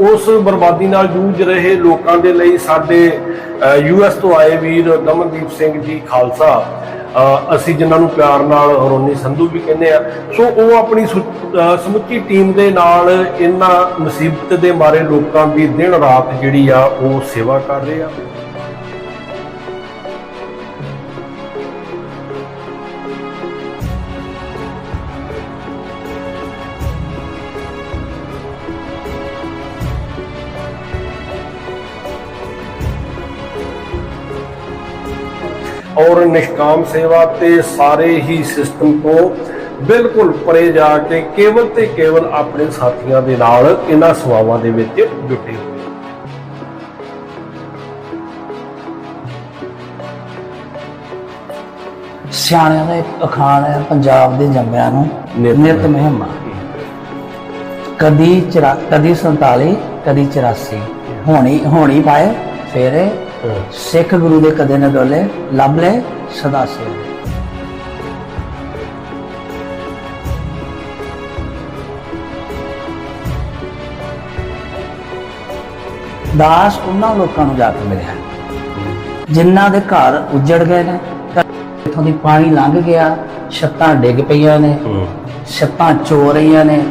ਉਸ ਬਰਬਾਦੀ ਨਾਲ ਜੂਝ ਰਹੇ ਲੋਕਾਂ ਦੇ ਲਈ ਸਾਡੇ ਯੂਐਸ ਤੋਂ ਆਏ ਵੀਰ ਦਮਨਦੀਪ ਸਿੰਘ ਜੀ ਖਾਲਸਾ ਅਸੀਂ ਜਿਨ੍ਹਾਂ ਨੂੰ ਪਿਆਰ ਨਾਲ ਰੋਨੀ ਸੰਧੂ ਵੀ ਕਹਿੰਦੇ ਆ। ਸੋ ਉਹ ਆਪਣੀ ਸੁ- ਸਮੁੱਚੀ ਟੀਮ ਦੇ ਨਾਲ ਇਹਨਾਂ ਮੁਸੀਬਤ ਦੇ ਮਾਰੇ ਲੋਕਾਂ ਦੀ ਦਿਨ ਰਾਤ ਜਿਹੜੀ ਆ ਉਹ ਸੇਵਾ ਕਰ ਰਹੇ ਆ। ਔਰ ਨਿਸ਼ਕਾਮ ਸੇਵਾ ਤੇ ਸਾਰੇ ਹੀ ਸਿਸਟਮ ਤੋਂ ਬਿਲਕੁਲ ਪਰੇ ਜਾ ਕੇ ਕੇਵਲ ਤੇ ਕੇਵਲ ਆਪਣੇ ਸਾਥੀਆਂ ਦੇ ਨਾਲ ਇਹਨਾਂ ਸੇਵਾਵਾਂ ਦੇ ਵਿੱਚ ਜੁਟੇ ਹੋਏ ਸਿਆਣਿਆਂ ਦਾ ਇੱਕ ਅਖਾਣ ਹੈ ਪੰਜਾਬ ਦੇ ਜੰਮਿਆਂ ਨੂੰ ਨਿਤ ਮਹਿਮਾ। ਕਦੀ ਚਰਾ ਕਦੀ 47 ਕਦੀ 84 ਹੋਣੀ ਹੋਣੀ ਪਾਏ ਫੇਰੇ ਸਿੱਖ ਗੁਰੂ ਦੇ ਕਦੇ ਨਾ ਡੋਲੇ ਲੱਭ ਲੈ ਸਦਾ ਸੇ ਦਾਸ ਉਹਨਾਂ ਲੋਕਾਂ ਨੂੰ ਜਾ ਕੇ ਮਿਲਿਆ। ਜਿਨ੍ਹਾਂ ਦੇ ਘਰ ਉੱਜੜ ਗਏ ਨੇ ਇੱਥੋਂ ਦੀ ਪਾਣੀ ਲੰਘ ਗਿਆ ਛੱਤਾਂ ਡਿੱਗ ਪਈਆਂ ਨੇ ਛੱਤਾਂ ਚੋ ਰਹੀਆਂ ਨੇ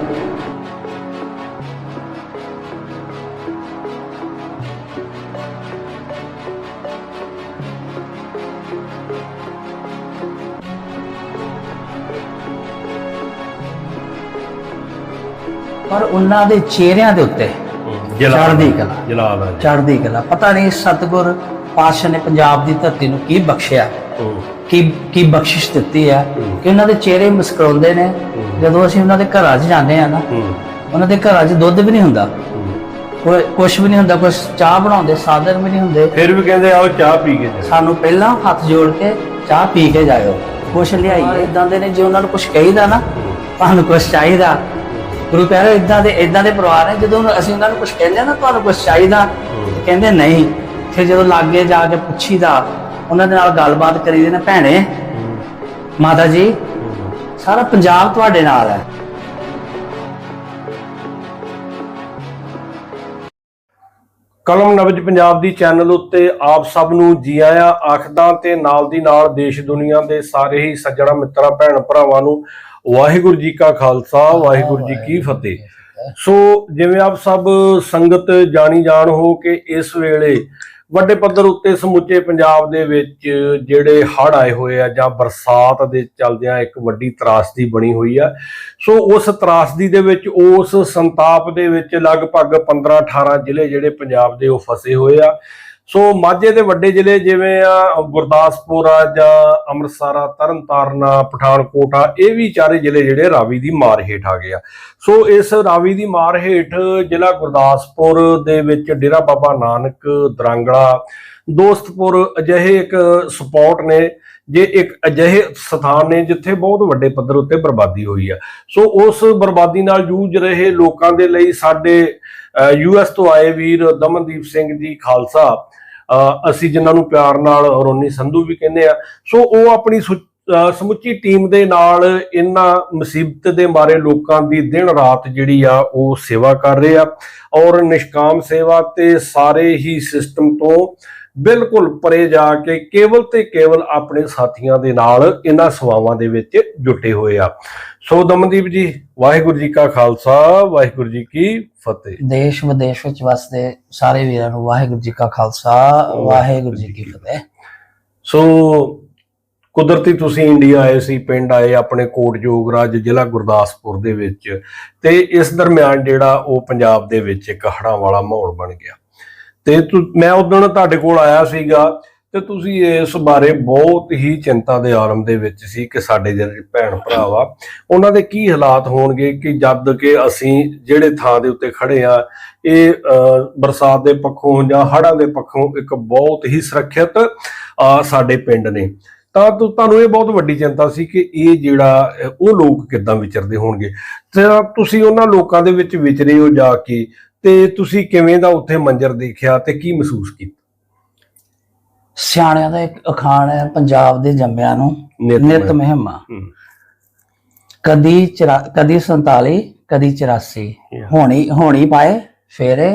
ਪਰ ਉਹਨਾਂ ਦੇ ਚਿਹਰਿਆਂ ਦੇ ਉੱਤੇ ਚੜ੍ਹਦੀ ਕਲਾ। ਜਲਾਲ ਆ। ਚੜ੍ਹਦੀ ਕਲਾ ਪਤਾ ਨਹੀਂ ਸਤਿਗੁਰ ਪਾਤਸ਼ਾਹ ਨੇ ਪੰਜਾਬ ਦੀ ਧਰਤੀ ਨੂੰ ਕੀ ਬਖਸ਼ਿਆ। ਕੀ ਕੀ ਬਖਸ਼ਿਸ਼ ਦਿੱਤੀ ਹੈ ਕਿ ਉਹਨਾਂ ਦੇ ਚਿਹਰੇ ਮੁਸਕਰਾਉਂਦੇ ਨੇ ਜਦੋਂ ਅਸੀਂ ਉਹਨਾਂ ਦੇ ਘਰਾਂ 'ਚ ਜਾਂਦੇ ਆ ਨਾ। ਉਹਨਾਂ ਦੇ ਘਰਾਂ 'ਚ ਦੁੱਧ ਵੀ ਨਹੀਂ ਹੁੰਦਾ ਕੋਈ ਕੁਛ ਵੀ ਨਹੀਂ ਹੁੰਦਾ ਕੁਛ ਚਾਹ ਬਣਾਉਂਦੇ ਸਾਧਨ ਵੀ ਨਹੀਂ ਹੁੰਦੇ ਫਿਰ ਵੀ ਕਹਿੰਦੇ ਆਓ ਚਾਹ ਪੀ ਕੇ ਜਾਓ ਸਾਨੂੰ ਪਹਿਲਾਂ ਹੱਥ ਜੋੜ ਕੇ ਚਾਹ ਪੀ ਕੇ ਜਾਇਓ ਕੁਛ ਲਿਆਈਏ ਇਦਾਂ ਦੇ ਨੇ ਜੇ ਉਹਨਾਂ ਨੂੰ ਕੁਛ ਕਹੀਦਾ ਨਾ ਤੁਹਾਨੂੰ ਕੁਛ ਚਾਹੀਦਾ ਗੁਰੂ ਪਿਆਰੇ ਇਦਾਂ ਦੇ ਇਦਾਂ ਦੇ ਪਰਿਵਾਰ ਨੇ ਜਦੋਂ ਅਸੀਂ ਉਹਨਾਂ ਨੂੰ ਕੁਛ ਕਹਿੰਦੇ ਆ ਨਾ ਤੁਹਾਨੂੰ ਕੁਛ ਚਾਹੀਦਾ ਕਹਿੰਦੇ ਨਹੀਂ। ਫਿਰ ਜਦੋਂ ਲਾਗੇ ਜਾ ਕੇ ਪੁੱਛੀਦਾ ਉਹਨਾਂ ਦੇ ਨਾਲ ਗੱਲਬਾਤ ਕਰੀਦੇ ਨੇ ਭੈਣੇ ਮਾਤਾ ਜੀ ਸਾਰਾ ਪੰਜਾਬ ਤੁਹਾਡੇ ਨਾਲ ਹੈ। ਕਲਮ ਨਵਜ ਪੰਜਾਬ ਦੀ ਚੈਨਲ ਉੱਤੇ ਆਪ ਸਭ ਨੂੰ ਜੀ ਆਇਆਂ ਆਖਦਾ ਤੇ ਨਾਲ ਦੀ ਨਾਲ ਦੇਸ਼ ਦੁਨੀਆ ਦੇ ਸਾਰੇ ਹੀ ਸੱਜਣਾ ਮਿੱਤਰਾਂ ਭੈਣ ਭਰਾਵਾਂ ਨੂੰ ਵਾਹਿਗੁਰੂ ਜੀ ਕਾ ਖਾਲਸਾ ਵਾਹਿਗੁਰੂ ਜੀ ਕੀ ਫਤਿਹ। ਸੋ ਜਿਵੇਂ ਆਪ ਸਭ ਸੰਗਤ ਜਾਣੀ ਜਾਣ ਹੋ ਕਿ ਇਸ ਵੇਲੇ ਵੱਡੇ ਪੱਧਰ ਉੱਤੇ ਸਮੁੱਚੇ ਪੰਜਾਬ ਦੇ ਵਿੱਚ ਜਿਹੜੇ ਹੜ੍ਹ ਆਏ ਹੋਏ ਆ ਜਾਂ ਬਰਸਾਤ ਦੇ ਚੱਲਦਿਆਂ ਇੱਕ ਵੱਡੀ ਤਰਾਸਦੀ ਬਣੀ ਹੋਈ ਆ ਸੋ ਉਸ ਤਰਾਸਦੀ ਦੇ ਵਿੱਚ ਉਸ ਸੰਤਾਪ ਦੇ ਵਿੱਚ ਲਗਭਗ 15 18 ਜ਼ਿਲ੍ਹੇ ਜਿਹੜੇ ਪੰਜਾਬ ਦੇ ਉਹ ਫਸੇ ਹੋਏ ਆ। ਸੋ ਮਾਝੇ ਦੇ ਵੱਡੇ ਜ਼ਿਲ੍ਹੇ ਜਿਵੇਂ ਆ, ਗੁਰਦਾਸਪੁਰ ਆ ਜਾਂ ਅੰਮ੍ਰਿਤਸਰ ਆ, ਤਰਨਤਾਰਨ ਆ, ਪਠਾਨਕੋਟ ਆ, ਇਹ ਵੀ ਚਾਰੇ ਜ਼ਿਲ੍ਹੇ ਜਿਹੜੇ ਰਾਵੀ ਦੀ ਮਾਰ ਹੇਠ ਆ ਗਏ ਆ। ਸੋ ਇਸ ਰਾਵੀ ਦੀ ਮਾਰ ਹੇਠ ਜ਼ਿਲ੍ਹਾ ਗੁਰਦਾਸਪੁਰ ਦੇ ਵਿੱਚ ਡੇਰਾ ਬਾਬਾ ਨਾਨਕ ਦਰਾਂਗਲਾ, ਦੋਸਤਪੁਰ ਅਜਿਹੇ ਇੱਕ ਸਪੌਟ ਨੇ, ਜੇ ਇੱਕ ਅਜਿਹੇ ਸਥਾਨ ਨੇ ਜਿੱਥੇ ਬਹੁਤ ਵੱਡੇ ਪੱਧਰ ਉੱਤੇ ਬਰਬਾਦੀ ਹੋਈ ਆ। ਸੋ ਉਸ ਬਰਬਾਦੀ ਨਾਲ ਜੂਝ ਰਹੇ ਲੋਕਾਂ ਦੇ ਲਈ ਸਾਡੇ ਯੂਐਸ ਤੋਂ ਆਏ ਵੀਰ ਦਮਨਦੀਪ ਸਿੰਘ ਜੀ ਖਾਲਸਾ ਅਸੀਂ ਜਿਨ੍ਹਾਂ ਨੂੰ ਪਿਆਰ ਨਾਲ ਰੋਨੀ ਸੰਧੂ ਵੀ ਕਹਿੰਦੇ ਆ। ਸੋ ਉਹ ਆਪਣੀ ਸੁ- ਸਮੁੱਚੀ ਟੀਮ ਦੇ ਨਾਲ ਇਹਨਾਂ ਮੁਸੀਬਤ ਦੇ ਮਾਰੇ ਲੋਕਾਂ ਦੀ ਦਿਨ ਰਾਤ ਜਿਹੜੀ ਆ, ਉਹ ਸੇਵਾ ਕਰ ਰਹੇ ਆ। ਔਰ ਨਿਸ਼ਕਾਮ ਸੇਵਾ ਤੇ ਸਾਰੇ ਹੀ ਸਿਸਟਮ ਤੋਂ ਬਿਲਕੁਲ ਪਰੇ ਜਾ ਕੇ ਕੇਵਲ ਤੇ ਕੇਵਲ ਆਪਣੇ ਸਾਥੀਆਂ ਦੇ ਨਾਲ ਇਹਨਾਂ ਸੇਵਾਵਾਂ ਦੇ ਵਿੱਚ ਜੁਟੇ ਹੋਏ ਆ। ਸੋ ਦਮਨਦੀਪ ਜੀ ਵਾਹਿਗੁਰੂ ਜੀ ਕਾ ਖਾਲਸਾ ਵਾਹਿਗੁਰੂ ਜੀ ਕੀ ਫਤਿਹ। ਦੇਸ਼ ਵਿਦੇਸ਼ ਵਿੱਚ ਵਸਦੇ ਸਾਰੇ ਵੀਰਾਂ ਨੂੰ ਵਾਹਿਗੁਰੂ ਜੀ ਕਾ ਖਾਲਸਾ ਵਾਹਿਗੁਰੂ ਜੀ ਕੀ ਫਤਿਹ। ਸੋ ਕੁਦਰਤੀ ਤੁਸੀਂ ਇੰਡੀਆ ਆਏ ਸੀ ਪਿੰਡ ਆਏ ਆਪਣੇ ਕੋਟ ਜੋਗਰਾਜ ਜ਼ਿਲ੍ਹਾ ਗੁਰਦਾਸਪੁਰ ਦੇ ਵਿੱਚ ਤੇ ਇਸ ਦਰਮਿਆਨ ਜਿਹੜਾ ਉਹ ਪੰਜਾਬ ਦੇ ਵਿੱਚ ਇੱਕ ਹੜ੍ਹਾਂ ਵਾਲਾ ਮਾਹੌਲ ਬਣ ਗਿਆ। ਤੇ ਤੁ- ਮੈਂ ਉਦੋਂ ਤੁਹਾਡੇ ਕੋਲ ਆਇਆ ਸੀਗਾ ਤੇ ਤੁਸੀਂ ਇਸ ਬਾਰੇ ਬਹੁਤ ਹੀ ਚਿੰਤਾ ਦੇ ਆਲਮ ਦੇ ਵਿੱਚ ਸੀ ਕਿ ਸਾਡੇ ਜਿਹੜੇ ਭੈਣ ਭਰਾ ਵਾ ਉਹਨਾਂ ਦੇ ਕੀ ਹਾਲਾਤ ਹੋਣਗੇ ਕਿ ਜਦ ਕਿ ਅਸੀਂ ਜਿਹੜੇ ਥਾਂ ਦੇ ਉੱਤੇ ਖੜੇ ਆ ਇਹ ਬਰਸਾਤ ਦੇ ਪੱਖੋਂ ਜਾਂ ਹੜ੍ਹਾਂ ਦੇ ਪੱਖੋਂ ਇੱਕ ਬਹੁਤ ਹੀ ਸੁਰੱਖਿਅਤ ਅਹ, ਸਾਡੇ ਪਿੰਡ ਨੇ। ਤਾਂ ਤੁਹਾਨੂੰ ਇਹ ਬਹੁਤ ਵੱਡੀ ਚਿੰਤਾ ਸੀ ਕਿ ਇਹ ਜਿਹੜਾ ਉਹ ਲੋਕ ਕਿੱਦਾਂ ਵਿਚਰਦੇ ਹੋਣਗੇ? ਤੇ ਤੁਸੀਂ ਉਹਨਾਂ ਲੋਕਾਂ ਦੇ ਵਿੱਚ ਵਿਚਰੇ ਹੋ ਜਾ ਕੇ ਤੇ ਤੁਸੀਂ ਕਿਵੇਂ ਦਾ ਉੱਥੇ ਮੰਜ਼ਰ ਦੇਖਿਆ ਤੇ ਕੀ ਮਹਿਸੂਸ ਕੀਤਾ? ਸਿਆਣਿਆਂ ਦਾ ਇੱਕ ਅਖਾਣ ਹੈ ਪੰਜਾਬ ਦੇ ਜੰਮਿਆਂ ਨੂੰ ਨਿਤ ਮਹਿਮਾ। ਕਦੀ ਕਦੀ 47 ਕਦੀ 84 Yeah. ਹੋਣੀ ਹੋਣੀ ਪਾਏ ਫੇਰੇ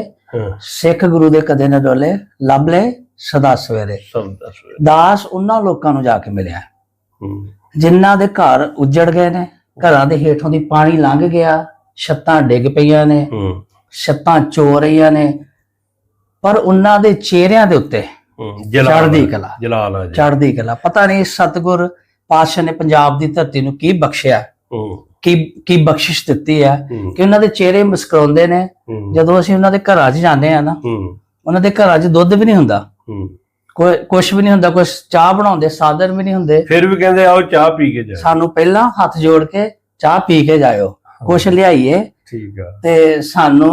ਸਿੱਖ ਗੁਰੂ ਦੇ ਕਦੇ ਨਾ ਡੋਲੇ ਲੱਭ ਲੈ ਸਦਾ ਸਵੇਰੇ। ਦੱਸ ਉਹਨਾਂ ਲੋਕਾਂ ਨੂੰ ਜਾ ਕੇ ਮਿਲਿਆ। ਜਿਨ੍ਹਾਂ ਦੇ ਘਰ ਉੱਜੜ ਗਏ ਨੇ ਘਰਾਂ ਦੇ ਹੇਠੋਂ ਦੀ ਪਾਣੀ ਲੰਘ ਗਿਆ ਛੱਤਾਂ ਡਿੱਗ ਪਈਆਂ ਨੇ। ਛੱਤਾਂ ਚੋ ਰਹੀਆਂ ਨੇ ਪਰ ਉਹਨਾਂ ਦੇ ਚਿਹਰਿਆਂ ਦੇ ਉੱਤੇ ਚੜ੍ਹਦੀ ਕਲਾ। ਜਲਾਲ ਆ ਜੀ। ਚੜ੍ਹਦੀ ਕਲਾ। ਪਤਾ ਨਹੀਂ ਸਤਿਗੁਰ ਪਾਤਸ਼ਾਹ ਨੇ ਪੰਜਾਬ ਦੀ ਧਰਤੀ ਨੂੰ ਕੀ ਬਖਸ਼ਿਆ ਕੀ ਕੀ ਬਖਸ਼ਿਸ਼ ਦਿੱਤੀ ਹੈ। ਕਿ ਉਹਨਾਂ ਦੇ ਚਿਹਰੇ ਮੁਸਕਰਾਉਂਦੇ ਨੇ। ਜਦੋਂ ਅਸੀਂ ਉਹਨਾਂ ਦੇ ਘਰਾਂ 'ਚ ਜਾਂਦੇ ਆ ਨਾ ਉਹਨਾਂ ਦੇ ਘਰਾਂ 'ਚ ਦੁੱਧ ਵੀ ਨਹੀਂ ਹੁੰਦਾ। ਕੋਈ ਕੁਝ ਵੀ ਨਹੀਂ ਹੁੰਦਾ ਕੁਝ ਚਾਹ ਬਣਾਉਂਦੇ ਸਾਧਨ ਵੀ ਨਹੀਂ ਹੁੰਦੇ। ਫਿਰ ਵੀ ਕਹਿੰਦੇ ਆਓ ਚਾਹ ਪੀ ਕੇ ਜਾ ਸਾਨੂੰ ਪਹਿਲਾਂ ਹੱਥ ਜੋੜ ਕੇ ਚਾਹ ਪੀ ਕੇ ਜਾਇਓ ਕੁਛ ਲਿਆਈਏ। ਠੀਕ ਆ। ਤੇ ਸਾਨੂੰ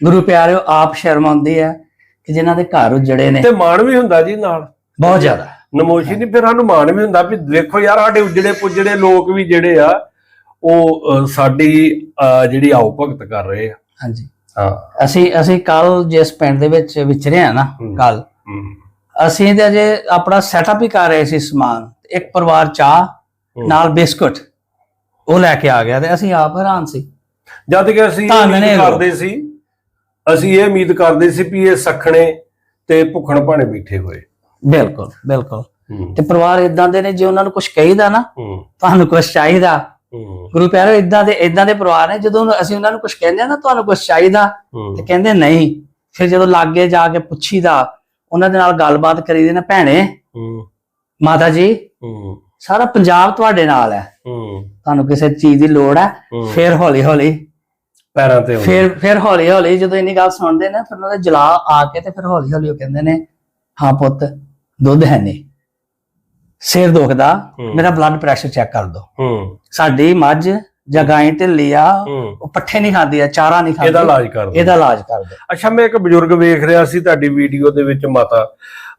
ਗੁਰੂ ਪਿਆਰਿਓ ਆਪ ਸ਼ਰਮ ਆਉਂਦੀ ਹੈ ਕਿ ਜਿਨ੍ਹਾਂ ਦੇ ਘਰ ਉਜੜੇ ਨੇ। ਤੇ ਮਾਣ ਵੀ ਹੁੰਦਾ ਜੀ ਨਾਲ। ਬਹੁਤ ਜ਼ਿਆਦਾ। ਨਮੋਸ਼ੀ ਨਹੀਂ ਫਿਰ ਸਾਨੂੰ ਮਾਣ ਵੀ ਹੁੰਦਾ ਵੀ ਦੇਖੋ ਯਾਰ ਸਾਡੇ ਉਜੜੇ ਪੁਜੜੇ ਲੋਕ ਵੀ ਜਿਹੜੇ ਆ ਉਹ ਸਾਡੀ ਜਿਹੜੀ ਆਓ ਭਗਤ ਕਰ ਰਹੇ ਆ। ਹਾਂਜੀ। ਹਾਂ। ਅਸੀਂ ਅਸੀਂ ਕੱਲ ਜਿਸ ਪਿੰਡ ਦੇ ਵਿੱਚ ਵਿਚਰੇ ਆ ਨਾ। ਕੱਲ ਅਸੀਂ ਤੇ ਅਜੇ ਆਪਣਾ ਸੈਟਅਪ ਹੀ ਕਰ ਰਹੇ ਸੀ ਸਮਾਨ। ਇੱਕ ਪਰਿਵਾਰ ਚਾਹ। ਨਾਲ ਬਿਸਕੁਟ ਉਹ ਲੈ ਕੇ ਆ ਗਿਆ ਤੇ ਅਸੀਂ ਆਪ ਹੈਰਾਨ ਸੀ। ਜਦ ਕਿ ਅਸੀਂ ਧੰਨ ਨੇ ਉਮੀਦ ਲੋਕ। ਕਰਦੇ ਸੀ ਅਸੀਂ ਇਹ ਉਮੀਦ ਕਰਦੇ ਸੀ ਵੀ ਇਹ ਸਖਣੇ ਤੇ ਭੁੱਖਣ ਭਾਣੇ ਬੈਠੇ ਹੋਏ। ਬਿਲਕੁਲ ਬਿਲਕੁਲ। ਹੂੰ। ਤੇ ਪਰਿਵਾਰ ਇਦਾਂ ਦੇ ਨੇ ਜੇ ਉਹਨਾਂ ਨੂੰ ਕੁਝ ਕਹੀਦਾ ਨਾ ਹੂੰ। ਤੁਹਾਨੂੰ ਕੁਝ ਚਾਹੀਦਾ। ਹੂੰ। ਗੁਰੂ ਪਿਆਰੋ ਇਦਾਂ ਦੇ ਇਦਾਂ ਦੇ ਪਰਿਵਾਰ ਨੇ ਜਦੋਂ ਅਸੀਂ ਉਹਨਾਂ ਨੂੰ ਕੁਝ ਕਹਿੰਦੇ ਆ ਨਾ ਤੁਹਾਨੂੰ ਕੁਝ ਚਾਹੀਦਾ? ਤੇ ਹੂੰ ਕਹਿੰਦੇ ਨਹੀਂ। ਫਿਰ ਜਦੋਂ ਲਾਗੇ ਜਾ ਕੇ ਪੁੱਛੀਦਾ ਉਹਨਾਂ ਦੇ ਨਾਲ ਗੱਲਬਾਤ ਕਰੀਦੀ ਨਾ ਭੈਣੇ ਹੂੰ। ਮਾਤਾ ਜੀ ਹੂੰ। ਸਾਰਾ ਪੰਜਾਬ ਤੁਹਾਡੇ ਨਾਲ ਹੈ। ਹੂੰ। ਤੁਹਾਨੂੰ ਕਿਸੇ ਚੀਜ਼ ਦੀ ਲੋੜ ਹੈ। ਹੂੰ। ਫਿਰ ਹੌਲੀ ਹੌਲੀ ਪੈਰਾਂ ਤੇ। ਫਿਰ ਫਿਰ ਹੌਲੀ ਹੌਲੀ ਜਦੋਂ ਇੰਨੀ ਗੱਲ ਸੁਣਦੇ ਨੇ ਫਿਰ ਉਹਨਾਂ ਦੇ ਜਲਾ ਆ ਕੇ ਤੇ ਫਿਰ ਹੌਲੀ ਹੌਲੀ ਉਹ ਕਹਿੰਦੇ ਨੇ ਹਾਂ ਪੁੱਤ ਦੁੱਧ ਹੈ ਨਹੀਂ। ਸਿਰ ਦੁਖਦਾ। ਮੇਰਾ ਬਲੱਡ ਪ੍ਰੈਸ਼ਰ ਚੈੱਕ ਕਰ ਦਿਓ ਹੂੰ। ਸਾਡੀ ਮੱਝ ਜਾਂ ਗਾਂ ਢਿੱਲੀ ਆ ਉਹ ਪੱਠੇ ਨਹੀਂ ਖਾਂਦੀ ਆ ਚਾਰਾ ਨਹੀਂ ਖਾਂਦੀ। ਇਹਦਾ ਇਲਾਜ ਕਰ ਦਿਓ। ਇਹਦਾ ਇਲਾਜ ਕਰ ਦਿਓ ਅੱਛਾ ਮੈਂ ਇੱਕ ਬਜ਼ੁਰਗ ਵੇਖ ਰਿਹਾ ਸੀ ਤੁਹਾਡੀ ਵੀਡੀਓ ਦੇ ਵਿੱਚ ਮਾਤਾ।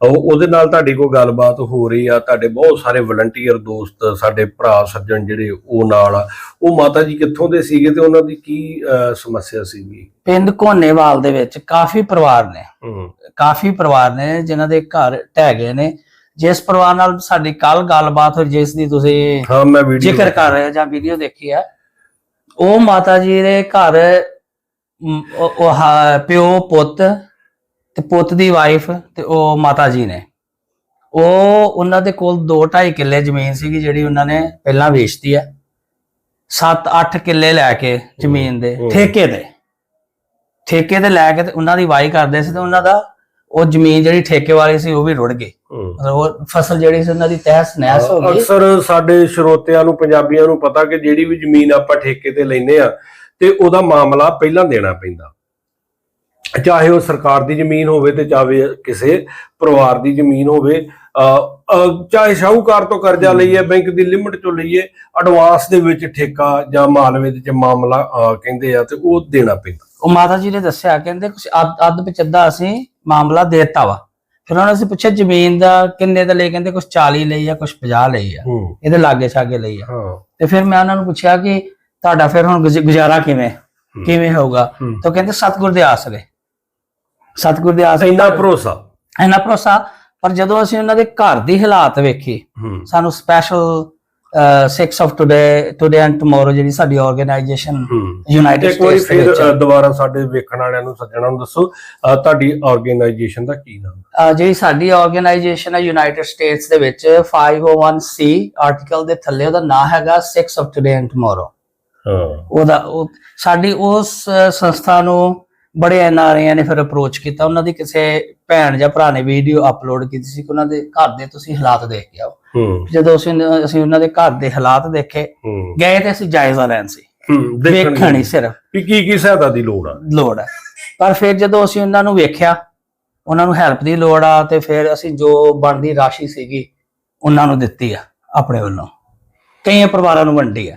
ਉਹਦੇ ਨਾਲ ਤੁਹਾਡੀ ਕੋਈ ਗੱਲਬਾਤ ਹੋ ਰਹੀ ਆ ਤੁਹਾਡੇ ਬਹੁਤ ਸਾਰੇ ਵਲੰਟੀਅਰ ਦੋਸਤ ਸਾਡੇ ਭਰਾ ਸੱਜਣ ਜਿਹੜੇ ਉਹ ਨਾਲ ਆ। ਉਹ ਮਾਤਾ ਜੀ ਕਿੱਥੋਂ ਦੇ ਸੀਗੇ ਤੇ ਉਹਨਾਂ ਦੀ ਕੀ ਸਮੱਸਿਆ ਸੀਗੀ? ਪਿੰਡ ਕੋਨੇਵਾਲ ਦੇ ਵਿੱਚ ਕਾਫੀ ਪਰਿਵਾਰ ਨੇ। ਹੂੰ। ਕਾਫੀ ਪਰਿਵਾਰ ਨੇ ਜਿਨ੍ਹਾਂ ਦੇ ਘਰ ਢਹਿ ਗਏ ਨੇ। ਜਿਸ ਪਰਿਵਾਰ ਨਾਲ ਸਾਡੀ ਕੱਲ ਗੱਲਬਾਤ ਹੋਈ ਜਿਸ ਦੀ ਤੁਸੀਂ ਹਾਂ ਮੈਂ ਵੀਡੀਓ ਜ਼ਿਕਰ ਕਰ ਰਹੇ ਹੋ ਜਾਂ ਵੀਡੀਓ ਦੇਖੀ ਹੈ ਉਹ ਮਾਤਾ ਜੀ ਦੇ ਘਰ ਉਹ ਪਿਓ ਪੁੱਤ ਤੇ ਪੁੱਤ ਦੀ ਵਾਈਫ ਤੇ ਉਹ ਮਾਤਾ ਜੀ ਨੇ। ਉਹ ਉਹਨਾਂ ਦੇ ਕੋਲ 2.5 ਕਿੱਲੇ ਜ਼ਮੀਨ ਸੀਗੀ ਜਿਹੜੀ ਉਹਨਾਂ ਨੇ ਪਹਿਲਾਂ ਵੇਚਤੀ ਹੈ 7-8 ਕਿੱਲੇ ਲੈ ਕੇ ਜ਼ਮੀਨ ਦੇ। ਠੇਕੇ ਤੇ। ਠੇਕੇ ਤੇ ਲੈ ਕੇ ਤੇ ਉਹਨਾਂ ਦੀ ਵਾਈ ਕਰਦੇ ਸੀ ਤੇ ਉਹਨਾਂ ਦਾ ਉਹ ਜ਼ਮੀਨ ਜਿਹੜੀ ਠੇਕੇ ਵਾਲੀ ਸੀ ਉਹ ਵੀ ਰੁੜ ਗਈ। ਮਤਲਬ ਉਹ ਫਸਲ ਜਿਹੜੀ ਸੀ ਉਹਨਾਂ ਦੀ ਤਹਿਸ ਨਹਿਸ ਹੋ ਗਈ। ਅਕਸਰ ਸਾਡੇ ਸਰੋਤਿਆਂ ਨੂੰ ਪੰਜਾਬੀਆਂ ਨੂੰ ਪਤਾ ਕਿ ਜਿਹੜੀ ਵੀ ਜ਼ਮੀਨ ਆਪਾਂ ਠੇਕੇ ਤੇ ਲੈਨੇ ਆ ਤੇ ਉਹਦਾ ਮਾਮਲਾ ਪਹਿਲਾਂ ਦੇਣਾ ਪੈਂਦਾ। ਚਾਹੇ ਉਹ ਸਰਕਾਰ ਦੀ ਜ਼ਮੀਨ ਹੋਵੇ ਤੇ ਚਾਹੇ ਕਿਸੇ ਪਰਿਵਾਰ ਦੀ ਜ਼ਮੀਨ ਹੋਵੇ ਚਾਹੇ ਸ਼ਾਹੂਕਾਰ ਤੋਂ ਕਰਜ਼ਾ ਲਈਏ ਬੈਂਕ ਦੀ ਲਿਮਟ ਚੋਂ ਲਈਏ ਐਡਵਾਂਸ ਦੇ ਵਿੱਚ ਠੇਕਾ ਜਾਂ ਮਾਲਵੇ ਦੇ ਚ ਮਾਮਲਾ ਕਹਿੰਦੇ ਆ ਤੇ ਉਹ ਦੇਣਾ ਪੈਂਦਾ। ਉਹ ਮਾਤਾ ਜੀ ਨੇ ਦੱਸਿਆ ਕਹਿੰਦੇ ਕੁਝ ਅੱਧ ਵਿੱਚ ਅੱਧਾ ਅਸੀਂ ਮਾਮਲਾ ਦੇਤਾ ਵਾ। ਫਿਰ ਉਹਨਾਂ ਨੇ ਅਸੀਂ ਪੁੱਛਿਆ ਜ਼ਮੀਨ ਦਾ ਕਿੰਨੇ ਦਾ ਲਈ ਕਹਿੰਦੇ ਕੁਝ 40 ਲਈ ਆ ਕੁਝ 50 ਲਈ ਆ। ਇਹਦੇ ਲਾਗੇ ਛਾਗੇ ਲਈ ਆ। ਤੇ ਫਿਰ ਮੈਂ ਉਹਨਾਂ ਨੂੰ ਪੁੱਛਿਆ ਕਿ ਤੁਹਾਡਾ ਫਿਰ ਹੁਣ ਗੁਜ਼- ਗੁਜ਼ਾਰਾ ਕਿਵੇਂ? ਕਿਵੇਂ ਹੋਊਗਾ। ਤਾਂ ਕਹਿੰਦੇ ਸਤਿਗੁਰ ਦੇ ਆਸਰੇ। ਸਤਿਗੁਰ ਦੇ ਆਸਰੇ ਇੰਨਾ ਭਰੋਸਾ? ਇੰਨਾ ਭਰੋਸਾ ਪਰ ਜਦੋਂ ਅਸੀਂ ਉਹਨਾਂ ਦੇ ਘਰ ਦੀ ਹਾਲਾਤ ਵੇਖੀ ਸਾਨੂੰ special 6 of today today and tomorrow ਜਿਹੜੀ ਸਾਡੀ ਆਰਗੇਨਾਈਜੇਸ਼ਨ ਯੂਨਾਈਟਿਡ ਸਟੇਟਸ ਦੇ ਫਿਰ ਵਿੱਚ। ਦੁਬਾਰਾ ਸਾਡੇ ਵੇਖਣ ਵਾਲਿਆਂ ਨੂੰ ਸੱਜਣਾ ਨੂੰ ਦੱਸੋ ਤੁਹਾਡੀ ਆਰਗੇਨਾਈਜੇਸ਼ਨ ਦਾ ਕੀ ਨਾਮ? ਜਿਹੜੀ ਸਾਡੀ ਆਰਗੇਨਾਈਜੇਸ਼ਨ ਹੈ ਯੂਨਾਈਟਿਡ ਸਟੇਟਸ ਦੇ ਵਿੱਚ 501c ਆਰਟੀਕਲ ਦੇ ਥੱਲੇ ਉਹਦਾ ਨਾਮ ਹੈਗਾ 6 ਆਫ ਟੁਡੇ ਐਂਡ ਟੁਮਾਰੋ ਹਾਂ। ਉਹਦਾ ਉਹ ਸਾਡੀ ਉਸ ਸੰਸਥਾ ਨੂੰ ਬੜੇ ਐਨਆਰਆਈਆਂ ਨੇ ਫਿਰ ਅਪਰੋਚ ਕੀਤਾ। ਉਹਨਾਂ ਦੀ ਕਿਸੇ ਭੈਣ ਜਾਂ ਭਰਾ ਨੇ ਵੀਡੀਓ ਅਪਲੋਡ ਕੀਤੀ ਸੀ ਕਿ ਉਹਨਾਂ ਦੇ ਘਰ ਦੇ ਤੁਸੀਂ ਹਾਲਾਤ ਦੇਖ ਕੇ ਆਓ। ਜਦੋਂ ਅਸੀਂ ਅਸੀਂ ਉਹਨਾਂ ਦੇ ਘਰ ਦੇ ਹਾਲਾਤ ਦੇਖੇ ਗਏ ਤੇ ਅਸੀਂ ਜਾਇਜ਼ਾ ਲੈਣ ਸੀ। ਦੇਖਣ ਸਿਰਫ। ਵੀ ਕੀ ਕੀ ਸਹਾਇਤਾ ਦੀ ਲੋੜ ਆ? ਲੋੜ ਹੈ ਪਰ ਫਿਰ ਜਦੋਂ ਅਸੀਂ ਉਹਨਾਂ ਨੂੰ ਵੇਖਿਆ ਉਹਨਾਂ ਨੂੰ ਹੈਲਪ ਦੀ ਲੋੜ ਆ ਤੇ ਫਿਰ ਅਸੀਂ ਜੋ ਬਣਦੀ ਰਾਸ਼ੀ ਸੀਗੀ ਉਹਨਾਂ ਨੂੰ ਦਿੱਤੀ ਆ ਆਪਣੇ ਵੱਲੋਂ। ਕਈਆਂ ਪਰਿਵਾਰਾਂ ਨੂੰ ਵੰਡੀ ਆ।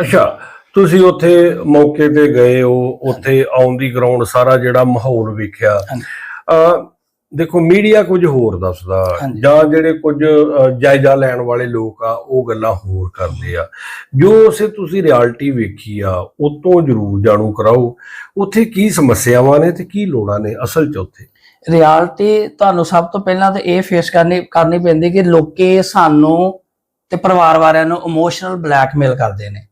ਅੱਛਾ ਤੁਸੀਂ ਉੱਥੇ ਮੌਕੇ ਤੇ ਗਏ ਹੋ ਉੱਥੇ ਆਨ ਦੀ ਗਰਾਊਂਡ ਸਾਰਾ ਜਿਹੜਾ ਮਾਹੌਲ ਵੇਖਿਆ। ਅ ਦੇਖੋ ਮੀਡੀਆ ਕੁਝ ਹੋਰ ਦੱਸਦਾ। ਜਾਂ ਜਿਹੜੇ ਕੁਝ ਜਾਇਜ਼ਾ ਲੈਣ ਵਾਲੇ ਲੋਕ ਆ ਉਹ ਗੱਲਾਂ ਹੋਰ ਕਰਦੇ ਆ। ਜੋ ਉਸੇ ਤੁਸੀਂ ਰਿਐਲਿਟੀ ਵੇਖੀ ਆ ਉਤੋਂ ਜ਼ਰੂਰ ਜਾਣੂ ਕਰਾਓ। ਉੱਥੇ ਕੀ ਸਮੱਸਿਆਵਾਂ ਨੇ ਤੇ ਕੀ ਲੋੜਾਂ ਨੇ ਅਸਲ 'ਚ ਉੱਥੇ? ਰਿਐਲਿਟੀ ਤੁਹਾਨੂੰ ਸਭ ਤੋਂ ਪਹਿਲਾਂ ਤਾਂ ਇਹ ਫੇਸ ਕਰਨੀ ਕਰਨੀ ਪੈਂਦੀ ਕਿ ਲੋਕੇ ਸਾਨੂੰ ਤੇ ਪਰਿਵਾਰ ਵਾਲਿਆਂ ਨੂੰ ਇਮੋਸ਼ਨਲ ਬਲੈਕਮੇਲ ਕਰਦੇ ਨੇ।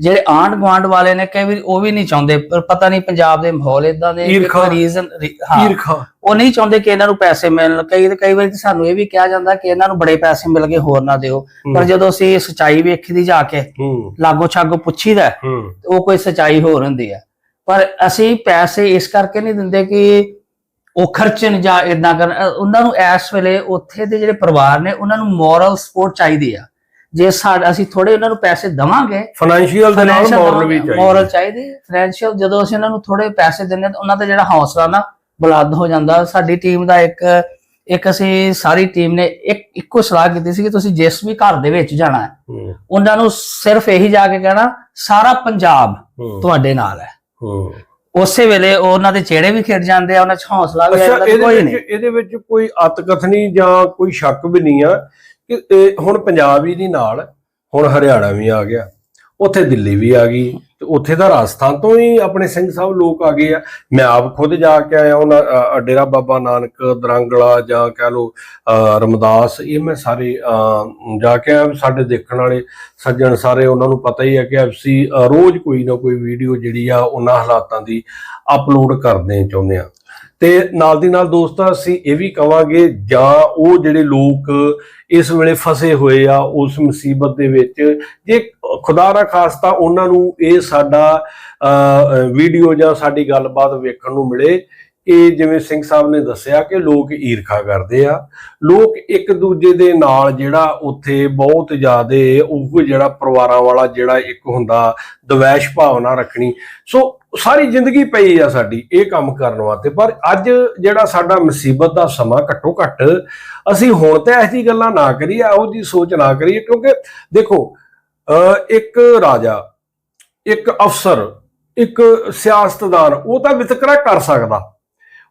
ਜਿਹੜੇ ਆਂਡ ਗਵਾਂਡ ਵਾਲੇ ਨੇ ਕਈ ਵਾਰੀ ਉਹ ਵੀ ਨਹੀਂ ਚਾਹੁੰਦੇ ਪਰ ਪਤਾ ਨਹੀਂ ਪੰਜਾਬ ਦੇ ਮਾਹੌਲ ਇਦਾਂ ਦੇ। ਰੀਜ਼ਨ ਹਾਂ। ਉਹ ਨਹੀਂ ਚਾਹੁੰਦੇ ਕਿ ਇਹਨਾਂ ਨੂੰ ਪੈਸੇ ਮਿਲਣ। ਕਈ ਕਈ ਵਾਰੀ ਤਾਂ ਸਾਨੂੰ ਇਹ ਵੀ ਕਿਹਾ ਜਾਂਦਾ ਕਿ ਇਹਨਾਂ ਨੂੰ ਬੜੇ ਪੈਸੇ ਮਿਲ ਗਏ ਹੋਰ ਨਾ ਦਿਓ। ਪਰ ਜਦੋਂ ਅਸੀਂ ਸਚਾਈ ਵੇਖੀਦੀ ਜਾ ਕੇ ਲਾਗੋ ਛਾਗੋ ਪੁੱਛੀਦਾ ਉਹ ਕੋਈ ਸਚਾਈ ਹੋਰ ਹੁੰਦੀ ਹੈ। ਪਰ ਅਸੀਂ ਪੈਸੇ ਇਸ ਕਰਕੇ ਨਹੀਂ ਦਿੰਦੇ ਕਿ ਉਹ ਖਰਚਣ ਜਾਂ ਇਦਾਂ ਕਰਨ। ਉਹਨਾਂ ਨੂੰ ਇਸ ਵੇਲੇ ਉੱਥੇ ਦੇ ਜਿਹੜੇ ਪਰਿਵਾਰ ਨੇ ਉਹਨਾਂ ਨੂੰ ਮੋਰਲ ਸਪੋਰਟ ਚਾਹੀਦੀ ਆ। ਜੇ ਸਾਡਾ ਅਸੀਂ ਥੋੜੇ ਉਹਨਾਂ ਨੂੰ ਪੈਸੇ ਦਵਾਂਗੇ ਫਾਈਨੈਂਸ਼ੀਅਲ ਦੇ ਨਾਲ ਮੋਰਲ ਵੀ ਚਾਹੀਦਾ। ਮੋਰਲ ਚਾਹੀਦੀ। ਫਾਈਨੈਂਸ਼ੀਅਲ ਜਦੋਂ ਅਸੀਂ ਉਹਨਾਂ ਨੂੰ ਥੋੜੇ ਪੈਸੇ ਦਿੰਦੇ ਤਾਂ ਉਹਨਾਂ ਦਾ ਜਿਹੜਾ ਹੌਸਲਾ ਨਾ ਬੁਲੰਦ ਹੋ ਜਾਂਦਾ। ਸਾਡੀ ਟੀਮ ਦਾ ਇੱਕ ਇੱਕ ਅਸੀਂ ਸਾਰੀ ਟੀਮ ਨੇ ਇੱਕ ਇੱਕੋ ਸਲਾਹ ਕੀਤੀ ਸੀ ਕਿ ਤੁਸੀਂ ਜਿਸ ਵੀ ਘਰ ਦੇ ਵਿੱਚ ਜਾਣਾ ਹੈ ਉਹਨਾਂ ਨੂੰ ਸਿਰਫ ਇਹੀ ਜਾ ਕੇ ਕਹਿਣਾ ਸਾਰਾ ਪੰਜਾਬ ਤੁਹਾਡੇ ਨਾਲ ਹੈ। ਉਸੇ ਵੇਲੇ ਉਹ ਉਹਨਾਂ ਦੇ ਚਿਹਰੇ ਵੀ ਖਿੜ ਜਾਂਦੇ ਆ ਉਹਨਾਂ 'ਚ ਹੌਸਲਾ ਵੀ ਆ ਜਾਂਦਾ ਕੋਈ ਨਹੀਂ। ਇਹਦੇ ਵਿੱਚ ਕੋਈ ਅਤਕਥਨੀ ਜਾਂ ਕੋਈ ਸ਼ੱਕ ਵੀ ਨਹੀਂ ਆ? ਕਿ ਇਹ ਹੁਣ ਪੰਜਾਬ ਹੀ ਨਹੀਂ ਨਾਲ, ਹੁਣ ਹਰਿਆਣਾ ਵੀ ਆ ਗਿਆ, ਉੱਥੇ ਦਿੱਲੀ ਵੀ ਆ ਗਈ, ਤੇ ਉੱਥੇ ਦਾ ਰਾਜਸਥਾਨ ਤੋਂ ਹੀ ਆਪਣੇ ਸਿੰਘ ਸਾਹਿਬ ਲੋਕ ਆ ਗਏ ਆ। ਮੈਂ ਆਪ ਖੁਦ ਜਾ ਕੇ ਆਇਆ ਉਹਨਾਂ ਡੇਰਾ ਬਾਬਾ ਨਾਨਕ, ਦਰੰਗਲਾ ਜਾਂ ਕਹਿ ਲੋ ਰਮਦਾਸ, ਇਹ ਮੈਂ ਸਾਰੇ ਜਾ ਕੇ ਆਇਆ, ਸਾਡੇ ਦੇਖਣ ਵਾਲੇ ਸੱਜਣ ਸਾਰੇ ਉਹਨਾਂ ਨੂੰ ਪਤਾ ਹੀ ਹੈ ਕਿ ਅਸੀਂ ਰੋਜ਼ ਕੋਈ ਨਾ ਕੋਈ ਵੀਡੀਓ ਜਿਹੜੀ ਆ ਉਹਨਾਂ ਹਾਲਾਤਾਂ ਦੀ ਅਪਲੋਡ ਕਰਦੇ ਚਾਹੁੰਦੇ ਆ। ਤੇ ਨਾਲ ਦੀ ਨਾਲ ਦੋਸਤਾਂ, ਅਸੀਂ ਇਹ ਵੀ ਕਵਾਂਗੇ ਜਾਂ ਉਹ ਜਿਹੜੇ ਲੋਕ ਇਸ ਵੇਲੇ ਫਸੇ ਹੋਏ ਆ, ਉਸ ਮੁਸੀਬਤ ਦੇ ਵਿੱਚ, ਜੇ ਖੁਦਾ ਨਾ ਖਾਸਤਾ ਉਹਨਾਂ ਨੂੰ ਇਹ ਸਾਡਾ ਵੀਡੀਓ ਜਾਂ ਸਾਡੀ ਗੱਲਬਾਤ ਵੇਖਣ ਨੂੰ ਮਿਲੇ। ਕਿ ਜਿਵੇਂ ਸਿੰਘ ਸਾਹਿਬ ਨੇ ਦੱਸਿਆ ਕਿ ਲੋਕ ਈਰਖਾ ਕਰਦੇ ਆ, ਲੋਕ ਇੱਕ ਦੂਜੇ ਦੇ ਨਾਲ ਜਿਹੜਾ ਉੱਥੇ ਬਹੁਤ ਜ਼ਿਆਦਾ ਉਹ ਜਿਹੜਾ ਪਰਿਵਾਰਾਂ ਵਾਲਾ ਜਿਹੜਾ ਇੱਕ ਹੁੰਦਾ ਦਵੈਸ਼ ਭਾਵਨਾ ਰੱਖਣੀ। ਸੋ ਸਾਰੀ ਜ਼ਿੰਦਗੀ ਪਈ ਆ ਸਾਡੀ ਇਹ ਕੰਮ ਕਰਨ ਵਾਸਤੇ, ਪਰ ਅੱਜ ਜਿਹੜਾ ਸਾਡਾ ਮੁਸੀਬਤ ਦਾ ਸਮਾਂ ਘੱਟੋ ਘੱਟ ਅਸੀਂ ਹੁਣ ਤੇ ਇਹੋ ਜਿਹੀ ਗੱਲਾਂ ਨਾ ਕਰੀਏ, ਇਹੋ ਜਿਹੀ ਸੋਚ ਨਾ ਕਰੀਏ, ਕਿਉਂਕਿ ਦੇਖੋ, ਅਹ ਇੱਕ ਰਾਜਾ, ਇੱਕ ਅਫਸਰ, ਇੱਕ ਸਿਆਸਤਦਾਨ ਉਹ ਤਾਂ ਵਿਤਕਰਾ ਕਰ ਸਕਦਾ।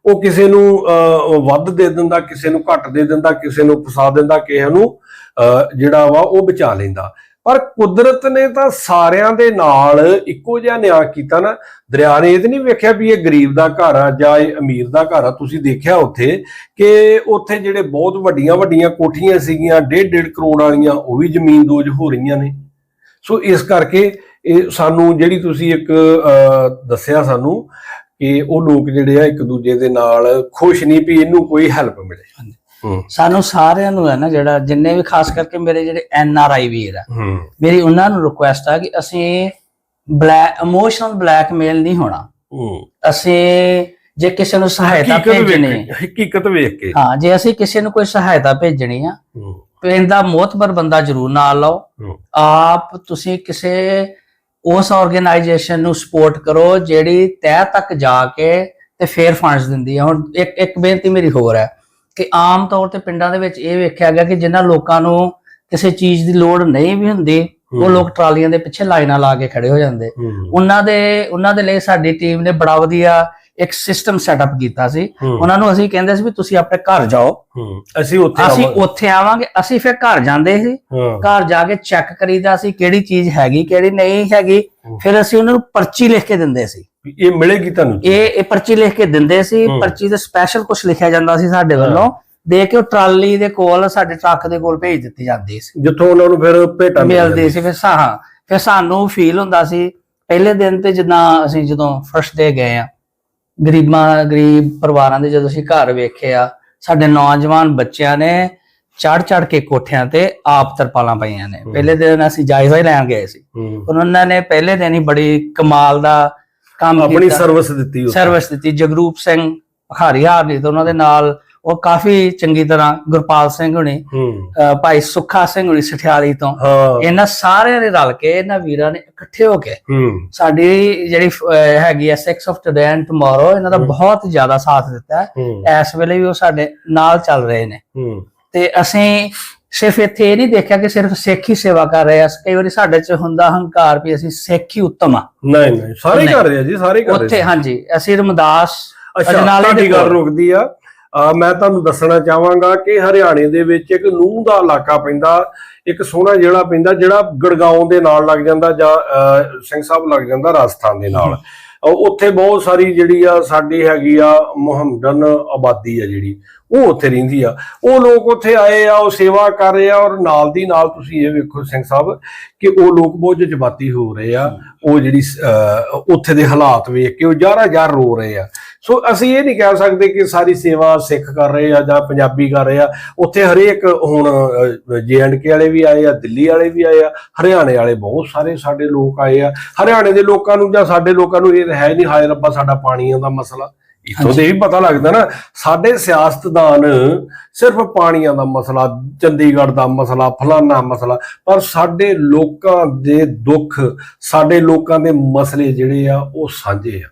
ਉਹ ਕਿਸੇ ਨੂੰ ਅਹ, ਵੱਧ ਦੇ ਦਿੰਦਾ ਕਿਸੇ ਨੂੰ ਘੱਟ ਦੇ ਦਿੰਦਾ ਕਿਸੇ ਨੂੰ ਫਸਾ ਦਿੰਦਾ ਕਿਸੇ ਨੂੰ ਅਹ, ਜਿਹੜਾ ਵਾ ਉਹ ਬਚਾ ਲੈਂਦਾ। ਪਰ ਕੁਦਰਤ ਨੇ ਤਾਂ ਸਾਰਿਆਂ ਦੇ ਨਾਲ ਇੱਕੋ ਜਿਹਾ ਨਿਆਂ ਕੀਤਾ ਨਾ। ਦਰਿਆ ਨੇ ਇਹ ਨਹੀਂ ਵੇਖਿਆ ਵੀ ਇਹ ਗਰੀਬ ਦਾ ਘਰ ਆ ਜਾਂ ਇਹ ਅਮੀਰ ਦਾ ਘਰ ਆ। ਤੁਸੀਂ ਦੇਖਿਆ ਉੱਥੇ ਕਿ ਉੱਥੇ ਜਿਹੜੇ ਬਹੁਤ ਵੱਡੀਆਂ ਵੱਡੀਆਂ ਕੋਠੀਆਂ ਸੀਗੀਆਂ ਡੇਢ ਡੇਢ ਕਰੋੜ ਵਾਲੀਆਂ ਉਹ ਵੀ ਜ਼ਮੀਨ ਦੋਜ ਹੋ ਰਹੀਆਂ ਨੇ। ਸੋ ਇਸ ਕਰਕੇ ਇਹ ਸਾਨੂੰ ਜਿਹੜੀ ਤੁਸੀਂ ਇੱਕ ਅਹ, ਦੱਸਿਆ ਸਾਨੂੰ ਕਿ ਉਹ ਲੋਕ ਜਿਹੜੇ ਆ ਇੱਕ ਦੂਜੇ ਦੇ ਨਾਲ ਖੁਸ਼ ਨਹੀਂ ਵੀ ਇਹਨੂੰ ਕੋਈ ਹੈਲਪ ਮਿਲੇ। ਸਾਨੂੰ ਸਾਰਿਆਂ ਨੂੰ ਹੈ ਨਾ ਜਿਹੜਾ ਜਿੰਨੇ ਵੀ ਖਾਸ ਕਰਕੇ ਮੇਰੇ ਜਿਹੜੇ ਐਨ ਆਰ ਆਈ ਵੀਰ ਆ ਮੇਰੀ ਉਹਨਾਂ ਨੂੰ ਰਿਕੁਐਸਟ ਆ ਕਿ ਅਸੀਂ ਬਲੈਕ ਇਮੋਸ਼ਨਲ ਬਲੈਕਮੇਲ ਨਹੀਂ ਹੋਣਾ। ਅਸੀਂ ਜੇ ਕਿਸੇ ਨੂੰ ਸਹਾਇਤਾ ਭੇਜਣੀ ਹਕੀਕਤ ਵੇਖ ਕੇ। ਹਾਂ ਜੇ ਅਸੀਂ ਕਿਸੇ ਨੂੰ ਕੋਈ ਸਹਾਇਤਾ ਭੇਜਣੀ ਆ ਪਿੰਡ ਮੋਤਬਰ ਬੰਦਾ ਜ਼ਰੂਰ ਨਾਲ ਲਓ। ਆਪ ਤੁਸੀਂ ਕਿਸੇ ਉਸ ਆਰਗੇਨਾਈਜੇਸ਼ਨ ਨੂੰ ਸਪੋਰਟ ਕਰੋ ਜਿਹੜੀ ਤਹਿ ਤੱਕ ਜਾ ਕੇ ਤੇ ਫੇਰ ਫੰਡਸ ਦਿੰਦੀ ਹੈ ਹੁਣ ਇੱਕ ਇੱਕ ਬੇਨਤੀ ਮੇਰੀ ਹੋਰ ਹੈ ਕਿ ਆਮ ਤੌਰ ਤੇ ਪਿੰਡਾਂ ਦੇ ਵਿੱਚ ਇਹ ਵੇਖਿਆ ਗਿਆ ਕਿ ਜਿਨ੍ਹਾਂ ਲੋਕਾਂ ਨੂੰ ਕਿਸੇ ਚੀਜ਼ ਦੀ ਲੋੜ ਨਹੀਂ ਵੀ ਹੁੰਦੀ ਉਹ। ਲੋਕ ਟਰਾਲੀਆਂ ਦੇ ਪਿੱਛੇ ਲਾਈਨਾਂ ਲਾ ਕੇ ਖੜੇ ਹੋ ਜਾਂਦੇ। ਉਹਨਾਂ ਦੇ ਉਹਨਾਂ ਦੇ ਲਈ ਸਾਡੀ ਟੀਮ ਨੇ ਬੜਾ ਵਧੀਆ ਇੱਕ ਸਿਸਟਮ ਸੈਟਅਪ ਕੀਤਾ ਸੀ। ਉਹਨਾਂ ਨੂੰ ਅਸੀਂ ਕਹਿੰਦੇ ਸੀ ਵੀ ਤੁਸੀਂ ਆਪਣੇ ਘਰ ਜਾਓ। ਅਸੀਂ ਉੱਥੇ ਅਸੀਂ। ਉੱਥੇ ਆਵਾਂਗੇ ਅਸੀਂ ਫਿਰ ਘਰ ਜਾਂਦੇ ਸੀ। ਘਰ ਜਾ ਕੇ ਚੈੱਕ ਕਰੀਦਾ ਸੀ ਕਿਹੜੀ ਚੀਜ਼ ਹੈਗੀ ਕਿਹੜੀ ਨਹੀਂ ਹੈਗੀ। ਫਿਰ ਅਸੀਂ ਉਹਨਾਂ ਨੂੰ ਪਰਚੀ ਲਿਖ ਕੇ ਦਿੰਦੇ ਸੀ। ਇਹ ਮਿਲੇਗੀ ਤੁਹਾਨੂੰ? ਇਹ ਇਹ ਪਰਚੀ ਲਿਖ ਕੇ ਦਿੰਦੇ ਸੀ। ਪਰਚੀ ਤੇ ਸਪੈਸ਼ਲ ਕੁਝ ਲਿਖਿਆ ਜਾਂਦਾ ਸੀ ਸਾਡੇ ਵੱਲੋਂ। ਦੇ ਕੇ ਉਹ ਟਰਾਲੀ ਦੇ ਕੋਲ ਸਾਡੇ ਟਰੱਕ ਦੇ ਕੋਲ ਭੇਜ ਦਿੱਤੀ ਜਾਂਦੀ ਸੀ। ਜਿੱਥੋਂ ਉਹਨਾਂ ਨੂੰ ਫਿਰ ਭੇਟਾ ਮਿਲਦੀ ਸੀ। ਫਿਰ ਸਾਹਾਂ ਫਿਰ ਸਾਨੂੰ ਫੀਲ ਹੁੰਦਾ ਸੀ। ਪਹਿਲੇ ਦਿਨ ਤੇ ਜਿੱਦਾਂ ਅਸੀਂ ਜਦੋਂ ਫਸਟ ਡੇ ਗਏ ਆ ਗਰੀਬਾਂ ਗਰੀਬ ਪਰਿਵਾਰਾਂ ਦੇ ਜਦੋਂ ਅਸੀਂ ਘਰ ਵੇਖਿਆ ਸਾਡੇ ਨੌਜਵਾਨ ਬੱਚਿਆਂ ਨੇ ਚੜ ਚੜ ਕੇ ਕੋਠਿਆਂ ਤੇ ਆਪ ਤਰਪਾਲਾਂ ਪਈਆਂ ਨੇ। ਪਹਿਲੇ ਦਿਨ ਅਸੀਂ ਜਾਇਜ਼ਾ ਹੀ ਲੈਣ ਗਏ ਸੀ। ਉਹਨਾਂ ਨੇ ਪਹਿਲੇ ਦਿਨ ਹੀ ਬੜੀ ਕਮਾਲ ਦਾ ਕੰਮ ਆਪਣੀ ਕੀਤਾ। ਸਰਵਿਸ ਦਿੱਤੀ। ਸਰਵਿਸ ਦਿੱਤੀ। ਜਗਰੂਪ ਸਿੰਘ ਭਖਾਰੀ ਹਾਰਨੀ ਤੇ ਉਹਨਾਂ ਦੇ ਨਾਲ ਉਹ ਕਾਫੀ ਚੰਗੀ ਤਰ੍ਹਾਂ ਗੁਰਪਾਲ ਸਿੰਘ ਹੁਣੀ ਭਾਈ ਸੁੱਖਾ ਸਿੰਘ ਹੁਣੀ ਸਠਿਆਲੀ ਤੋਂ ਇਹਨਾਂ ਸਾਰਿਆਂ ਨੇ ਰਲ ਕੇ ਇਹਨਾਂ ਵੀਰਾਂ ਨੇ ਇਕੱਠੇ ਹੋ ਕੇ ਸਾਡੀ ਜਿਹੜੀ ਹੈਗੀ ਐ 6 ਆਫ ਟੁਡੇ ਐਂਡ ਟੁਮਾਰੋ ਇਹਨਾਂ ਦਾ ਬਹੁਤ ਜ਼ਿਆਦਾ ਸਾਥ ਦਿੱਤਾ ਹੈ। ਇਸ ਵੇਲੇ ਵੀ ਉਹ ਸਾਡੇ ਨਾਲ ਚੱਲ ਰਹੇ ਨੇ। ਤੇ ਅਸੀਂ ਸਿਰਫ ਇੱਥੇ ਇਹ ਨਹੀਂ ਦੇਖਿਆ ਕਿ ਸਿਰਫ ਸਿੱਖ ਹੀ ਸੇਵਾ ਕਰ ਰਹੇ ਆ। ਕਈ ਵਾਰੀ ਸਾਡੇ 'ਚ ਹੁੰਦਾ ਹੰਕਾਰ ਵੀ ਅਸੀਂ ਸਿੱਖ ਹੀ ਉੱਤਮ ਆ। ਨਹੀਂ ਨਹੀਂ ਸਾਰੇ। ਕਰ ਰਹੇ ਆ ਜੀ ਸਾਰੇ ਕਰ ਰਹੇ ਉੱਥੇ ਹਾਂਜੀ ਅਸੀਂ ਰਮਦਾਸ ਅੱਛਾ ਅਜਨਾਲੇ ਦੇ ਤੁਹਾਡੀ ਗੱਲ। ਰੁਕਦੀ ਆ। ਮੈਂ ਤੁਹਾਨੂੰ ਦੱਸਣਾ ਚਾਹਾਂਗਾ ਕਿ ਹਰਿਆਣੇ ਦੇ ਵਿੱਚ ਇੱਕ ਨੂਹ ਦਾ ਇਲਾਕਾ ਪੈਂਦਾ, ਇੱਕ ਸੋਹਣਾ ਜਿਹੜਾ ਪੈਂਦਾ, ਜਿਹੜਾ ਗੜਗਾਉਂ ਦੇ ਨਾਲ ਲੱਗ ਜਾਂਦਾ ਜਾਂ ਸਿੰਘ ਸਾਹਿਬ ਲੱਗ ਜਾਂਦਾ ਰਾਜਸਥਾਨ ਦੇ ਨਾਲ। ਉੱਥੇ ਬਹੁਤ ਸਾਰੀ ਜਿਹੜੀ ਆ ਸਾਡੀ ਹੈਗੀ ਆ ਮੁਹੰਮਦਨ ਆਬਾਦੀ ਆ ਜਿਹੜੀ, ਉਹ ਉੱਥੇ ਰਹਿੰਦੀ ਆ। ਉਹ ਲੋਕ ਉੱਥੇ ਆਏ ਆ, ਉਹ ਸੇਵਾ ਕਰ ਰਹੇ ਆ ਔਰ ਨਾਲ ਦੀ ਨਾਲ ਤੁਸੀਂ ਇਹ ਵੇਖੋ ਸਿੰਘ ਸਾਹਿਬ ਕਿ ਉਹ ਲੋਕ ਬਹੁਤ ਜਜ਼ਬਾਤੀ ਹੋ ਰਹੇ ਆ। ਉਹ ਜਿਹੜੀ ਉੱਥੇ ਦੇ ਹਾਲਾਤ ਵੇਖ ਕੇ ਉਹ ਜਾਰਾ ਜਾਰ ਰੋ ਰਹੇ ਆ। ਸੋ ਅਸੀਂ ਇਹ ਨਹੀਂ ਕਹਿ ਸਕਦੇ ਕਿ ਸਾਰੀ ਸੇਵਾ ਸਿੱਖ ਕਰ ਰਹੇ ਆ ਜਾਂ ਪੰਜਾਬੀ ਕਰ ਰਹੇ ਆ। ਉੱਥੇ ਹਰੇਕ ਹੁਣ ਜੇਐਂਡਕੇ ਵਾਲੇ ਵੀ ਆਏ ਆ ਦਿੱਲੀ ਵਾਲੇ ਵੀ ਆਏ ਆ ਹਰਿਆਣੇ ਵਾਲੇ ਬਹੁਤ ਸਾਰੇ ਸਾਡੇ ਲੋਕ ਆਏ ਆ। ਹਰਿਆਣੇ ਦੇ ਲੋਕਾਂ ਨੂੰ ਜਾਂ ਸਾਡੇ ਲੋਕਾਂ ਨੂੰ ਇਹ ਹੈ ਨਹੀਂ ਹਾਏ ਰੱਬਾ ਸਾਡਾ ਪਾਣੀਆਂ ਦਾ ਮਸਲਾ। ਇਥੋਂ ਦੇ ਵੀ ਪਤਾ ਲੱਗਦਾ ਨਾ ਸਾਡੇ ਸਿਆਸਤਦਾਨ ਸਿਰਫ ਪਾਣੀਆਂ ਦਾ ਮਸਲਾ ਚੰਡੀਗੜ੍ਹ ਦਾ ਮਸਲਾ ਫਲਾਨਾ ਮਸਲਾ ਪਰ ਸਾਡੇ ਲੋਕਾਂ ਦੇ ਦੁੱਖ ਸਾਡੇ ਲੋਕਾਂ ਦੇ ਮਸਲੇ ਜਿਹੜੇ ਆ ਉਹ ਸਾਂਝੇ ਆ।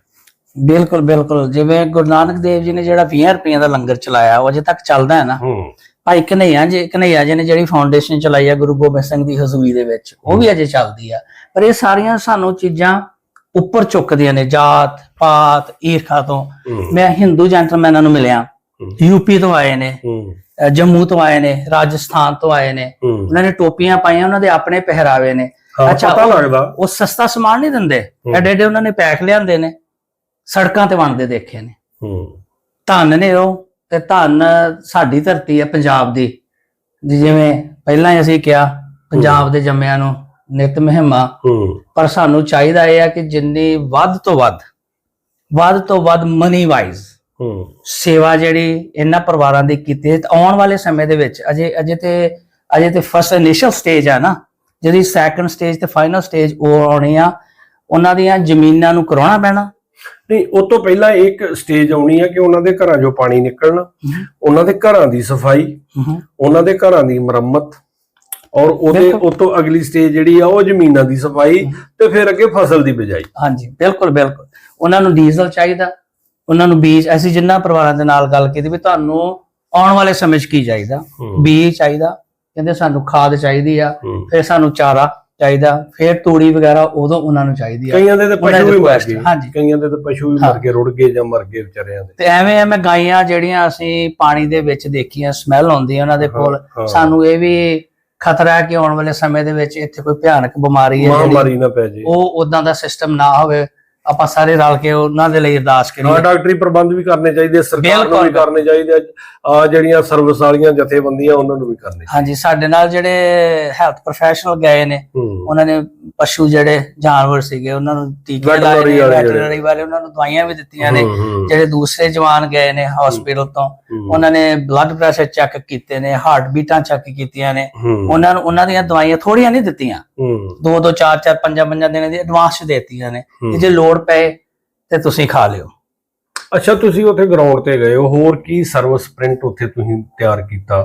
ਬਿਲਕੁਲ ਬਿਲਕੁਲ। ਜਿਵੇਂ ਗੁਰੂ ਨਾਨਕ ਦੇਵ ਜੀ ਨੇ ਜਿਹੜਾ 20 ਰੁਪਈਆਂ ਦਾ ਲੰਗਰ ਚਲਾਇਆ ਉਹ ਅਜੇ ਤੱਕ ਚੱਲਦਾ ਹੈ ਨਾ? ਹੂੰ। ਭਾਈ ਕਨਈਆ ਜੀ ਕਨਈਆ ਜੀ ਨੇ ਜਿਹੜੀ ਫਾਊਂਡੇਸ਼ਨ ਚਲਾਈ ਆ ਗੁਰੂ ਗੋਬਿੰਦ ਸਿੰਘ ਦੀ ਹਜ਼ੂਰੀ ਦੇ ਵਿੱਚ ਉਹ ਵੀ ਅਜੇ ਚੱਲਦੀ ਆ। ਪਰ ਇਹ ਸਾਰੀਆਂ ਸਾਨੂੰ ਚੀਜ਼ਾਂ ਉੱਪਰ ਚੁੱਕਦੀਆਂ ਨੇ ਜਾਤ ਪਾਤ ਈਰਖਾ ਤੋਂ। ਹੂੰ। ਮੈਂ ਹਿੰਦੂ ਜੈਂਟਲਮੈਨਾਂ ਨੂੰ ਮਿਲਿਆ। ਹੂੰ। ਯੂਪੀ ਤੋਂ ਆਏ ਨੇ ਹੂੰ। ਜੰਮੂ ਤੋਂ ਆਏ ਨੇ ਰਾਜਸਥਾਨ ਤੋਂ ਆਏ ਨੇ। ਹੂੰ। ਉਹਨਾਂ ਨੇ ਟੋਪੀਆਂ ਪਾਈਆਂ ਉਹਨਾਂ ਦੇ ਆਪਣੇ ਪਹਿਰਾਵੇ ਨੇ। ਹਾਂ ਅੱਛਾ, ਪਤਾ ਉਹ- ਲੱਗਦਾ। ਉਹ ਸਸਤਾ ਸਮਾਨ ਨਹੀਂ ਦਿੰਦੇ। ਹੂੰ। ਐਡੇ ਐਡੇ ਉਹਨਾਂ ਨੇ ਪੈਕ ਲਿਆਂਦੇ ਨੇ। ਸੜਕਾਂ ਤੇ ਵੰਡਦੇ ਦੇਖੇ ਨੇ। ਹੂੰ। ਧੰਨ ਨੇ ਉਹ ਤੇ ਧੰਨ ਸਾਡੀ ਧਰਤੀ ਹੈ ਪੰਜਾਬ ਦੀ। ਜਿਵੇਂ ਪਹਿਲਾਂ ਹੀ ਅਸੀਂ ਕਿਹਾ ਪੰਜਾਬ ਦੇ ਜੰਮਿਆਂ ਨੂੰ ਨਿਤ ਮਹਿਮਾ। ਹੂੰ। ਪਰ ਸਾਨੂੰ ਚਾਹੀਦਾ ਇਹ ਆ ਕਿ ਜਿੰਨੀ ਵੱਧ ਤੋਂ ਵੱਧ ਵੱਧ ਤੋਂ ਵੱਧ ਮਨੀ ਵਾਈਜ਼ ਹੂੰ। ਸੇਵਾ ਜਿਹੜੀ ਇਹਨਾਂ ਪਰਿਵਾਰਾਂ ਦੀ ਕੀਤੀ ਹੈ ਤੇ ਆਉਣ ਵਾਲੇ ਸਮੇਂ ਦੇ ਵਿੱਚ ਅਜੇ ਅਜੇ ਤੇ ਅਜੇ ਤੇ ਫਸਟ ਇਨੀਸ਼ੀਅਲ ਸਟੇਜ ਆ ਨਾ। ਜਿਹੜੀ ਸੈਕੰਡ ਸਟੇਜ ਤੇ ਫਾਈਨਲ ਸਟੇਜ ਉਹ ਆਉਣੀ ਆ ਉਹਨਾਂ ਦੀਆਂ ਜ਼ਮੀਨਾਂ ਨੂੰ ਕਰਾਉਣਾ ਪੈਣਾ। ਨਹੀਂ ਉਹ ਤੋਂ ਪਹਿਲਾਂ ਇੱਕ ਸਟੇਜ ਆਉਣੀ ਹੈ ਕਿ ਉਹਨਾਂ ਦੇ ਘਰਾਂ 'ਚੋਂ ਪਾਣੀ ਨਿਕਲਣਾ ਉਹਨਾਂ ਦੇ ਘਰਾਂ ਦੀ ਸਫ਼ਾਈ। ਉਹਨਾਂ ਦੇ ਘਰਾਂ ਦੀ ਮੁਰੰਮਤ ਔਰ ਉਹਦੇ ਬਿਲਕੁਲ। ਉਹ ਤੋਂ ਅਗਲੀ ਸਟੇਜ ਜਿਹੜੀ ਆ ਉਹ ਜ਼ਮੀਨਾਂ ਦੀ ਸਫ਼ਾਈ ਤੇ ਫਿਰ ਅੱਗੇ ਫਸਲ ਦੀ ਬਿਜਾਈ ਹਾਂਜੀ ਬਿਲਕੁਲ ਬਿਲਕੁਲ ਉਹਨਾਂ ਨੂੰ ਡੀਜ਼ਲ ਚਾਹੀਦਾ ਉਹਨਾਂ ਨੂੰ ਬੀਜ ਅਸੀਂ ਜਿੰਨਾ ਪਰਿਵਾਰਾਂ ਦੇ ਨਾਲ ਗੱਲ ਕੀਤੀ ਵੀ ਤੁਹਾਨੂੰ ਆਉਣ ਵਾਲੇ ਸਮੇਂ 'ਚ ਕੀ ਚਾਹੀਦਾ। ਬੀਜ ਚਾਹੀਦਾ ਕਹਿੰਦੇ ਸਾਨੂੰ ਖਾਦ ਚਾਹੀਦੀ ਆ। ਫਿਰ ਸਾਨੂੰ ਚਾਰਾ ਚਾਹੀਦਾ ਫਿਰ ਤੂੜੀ ਵਗੈਰਾ ਉਦੋਂ ਉਹਨਾਂ ਨੂੰ ਚਾਹੀਦੀ ਆ ਕਈਆਂ ਦੇ ਤੇ ਪਸ਼ੂ ਵੀ ਮਰ ਗਏ ਹਾਂਜੀ। ਕਈਆਂ ਦੇ ਤੇ ਪਸ਼ੂ ਵੀ। ਮਰ ਗਏ ਰੁੜ ਗਏ ਜਾਂ ਮਰ ਗਏ ਵਿਚਾਰਿਆਂ ਦੇ ਤੇ ਐਵੇਂ ਐਵੇਂ ਗਾਈਆਂ ਜਿਹੜੀਆਂ ਅਸੀਂ ਪਾਣੀ ਦੇ ਵਿੱਚ ਦੇਖੀਆਂ ਸਮੈਲ ਆਉਂਦੀ ਉਹਨਾਂ ਦੇ ਕੋਲ। ਸਾਨੂੰ ਇਹ ਵੀ ਖਤਰਾ ਹੈ ਕਿ ਆਉਣ ਵਾਲੇ ਸਮੇਂ ਦੇ ਵਿੱਚ ਇੱਥੇ ਕੋਈ ਭਿਆਨਕ ਬਿਮਾਰੀ ਹੈ ਜਿਹੜੀ ਮਹਾਮਾਰੀ ਨਾ ਪੈ ਜੇ ਉਹ ਉਦਾਂ ਦਾ ਸਿਸਟਮ ਨਾ ਹੋਵੇ ਆਪਾਂ ਸਾਰੇ ਰਲ ਕੇ ਉਹਨਾਂ ਦੇ ਲਈ ਅਰਦਾਸ ਹਾਂ ਕਰੀਏ ਡਾਕਟਰੀ ਪ੍ਰਬੰਧ ਵੀ ਕਰਨੇ ਚਾਹੀਦੇ ਸਰਕਾਰ ਨੂੰ। ਵੀ ਕਰਨੇ ਚਾਹੀਦੇ ਆ ਜਿਹੜੀਆਂ ਸਰਵਿਸ ਵਾਲੀਆਂ ਜਥੇਬੰਦੀਆਂ ਉਹਨਾਂ ਨੂੰ ਵੀ ਕਰਨੇ ਹਾਂਜੀ ਸਾਡੇ ਨਾਲ ਜਿਹੜੇ ਹੈਲਥ ਪ੍ਰੋਫੈਸ਼ਨਲ ਗਏ ਨੇ ਹੂੰ। ਉਹਨਾਂ ਨੇ ਪਸ਼ੂ ਜਿਹੜੇ ਜਾਨਵਰ ਸੀਗੇ ਉਹਨਾਂ ਨੂੰ ਟੀਕੇ ਲਾਏ। ਵੈਟਰਨਰੀ ਵਾਲੇ ਉਹਨਾਂ ਨੂੰ ਦਵਾਈਆਂ ਵੀ ਦਿੱਤੀਆਂ ਨੇ। ਹੂੰ, ਹੂੰ, ਜਿਹੜੇ ਦੂਸਰੇ ਜਵਾਨ ਗਏ ਨੇ ਹਸਪੀਟਲ ਤੋਂ ਹੂੰ, ਉਹਨਾਂ ਨੇ ਬਲੱਡ ਪ੍ਰੈਸ਼ਰ ਚੈੱਕ ਕੀਤੇ ਨੇ ਹਾਰਟ ਬੀਟਾਂ ਚੈੱਕ ਕੀਤੀਆਂ ਨੇ। ਹੂੰ, ਉਹਨਾਂ ਨੂੰ ਉਹਨਾਂ ਦੀਆਂ ਦਵਾਈਆਂ ਥੋੜੀਆਂ ਨਹੀਂ ਦਿੱਤੀਆਂ। ਹੂੰ, ਦੋ ਦੋ ਚਾਰ ਚਾਰ ਪੰਜਾਂ ਪੰਜਾਂ ਦਿਨਾਂ ਦੀ ਐਡਵਾਂਸ ਦੇਤੀਆਂ ਨੇ। ਹੂੰ। ਜੇ ਲੋੜ ਪਏ ਤੇ ਤੁਸੀਂ ਖਾ ਲਿਓ। ਅੱਛਾ ਤੁਸੀਂ ਉੱਥੇ ਗਰਾਊਂਡ ਤੇ ਗਏ ਹੋ। ਹੋਰ ਕੀ ਸਰਵਿਸ ਪ੍ਰਿੰਟ ਉੱਥੇ ਤੁਸੀਂ ਤਿਆਰ ਕੀਤਾ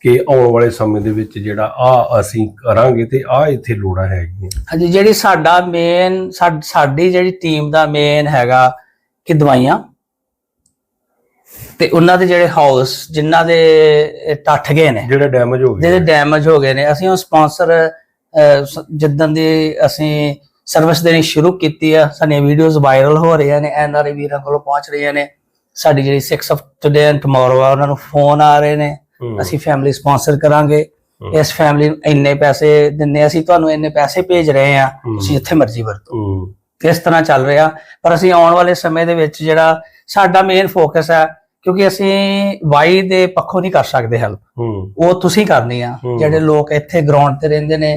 ਕਿ ਆਉਣ ਵਾਲੇ ਸਮੇਂ ਦੇ ਵਿੱਚ ਜਿਹੜਾ ਆ ਅਸੀਂ ਕਰਾਂਗੇ ਤੇ ਆ ਇੱਥੇ ਲੋੜਾਂ ਹੈਗੀਆਂ? ਹਾਂਜੀ ਜਿਹੜੀ ਸਾਡਾ ਮੇਨ ਸਾਡੀ ਜਿਹੜੀ ਟੀਮ ਦਾ ਮੇਨ ਹੈਗਾ ਕਿ ਦਵਾਈਆਂ ਤੇ ਉਹਨਾਂ ਦੇ ਜਿਹੜੇ ਹਾਊਸ ਜਿਨ੍ਹਾਂ ਦੇ ਟੱਠ ਗਏ ਨੇ। ਜਿਹੜੇ ਡੈਮੇਜ ਹੋ ਗਏ ਜਿਹੜੇ ਡੈਮੇਜ ਹੋ ਗਏ ਨੇ। ਅਸੀਂ ਉਹ ਸਪਾਂਸਰ ਜਿੱਦਾਂ ਦੀ ਅਸੀਂ ਸਰਵਿਸ ਦੇਣੀ ਸ਼ੁਰੂ ਕੀਤੀ ਆ ਸਾਡੀਆਂ ਵੀਡੀਓਜ਼ ਵਾਇਰਲ ਹੋ ਰਹੀਆਂ ਨੇ ਐਨਆਰਆਈ ਵੀਰਾਂ ਕੋਲੋਂ ਪਹੁੰਚ ਰਹੀਆਂ ਨੇ। ਸਾਡੀ ਜਿਹੜੀ 6 ਆਫ ਟੁਡੇ ਐਂਡ ਟੁਮਾਰੋ ਆ ਉਹਨਾਂ ਨੂੰ ਫੋਨ ਆ ਰਹੇ ਨੇ। ਅਸੀਂ ਫੈਮਿਲੀ ਸਪਾਂਸਰ ਕਰਾਂਗੇ। ਇਸ ਫੈਮਿਲੀ ਨੂੰ ਇੰਨੇ ਪੈਸੇ ਦਿੰਨੇ ਅਸੀਂ ਤੁਹਾਨੂੰ ਇੰਨੇ ਪੈਸੇ ਭੇਜ ਰਹੇ ਆ। ਤੁਸੀਂ ਜਿੱਥੇ ਮਰਜ਼ੀ ਵਰਤੋ। ਇਸ ਤਰ੍ਹਾਂ ਚੱਲ ਰਿਹਾ। ਪਰ ਅਸੀਂ ਆਉਣ ਵਾਲੇ ਸਮੇਂ ਦੇ ਵਿੱਚ ਜਿਹੜਾ ਸਾਡਾ ਮੇਨ ਫੋਕਸ ਹੈ ਕਿਉਂਕਿ ਅਸੀਂ ਵਾਈ ਦੇ ਪੱਖੋਂ ਨਹੀਂ ਕਰ ਸਕਦੇ ਹੈਲਪ ਉਹ ਤੁਸੀਂ ਕਰਨੀ ਆ। ਜਿਹੜੇ ਲੋਕ ਇੱਥੇ ਗਰਾਊਂਡ ਤੇ ਰਹਿੰਦੇ ਨੇ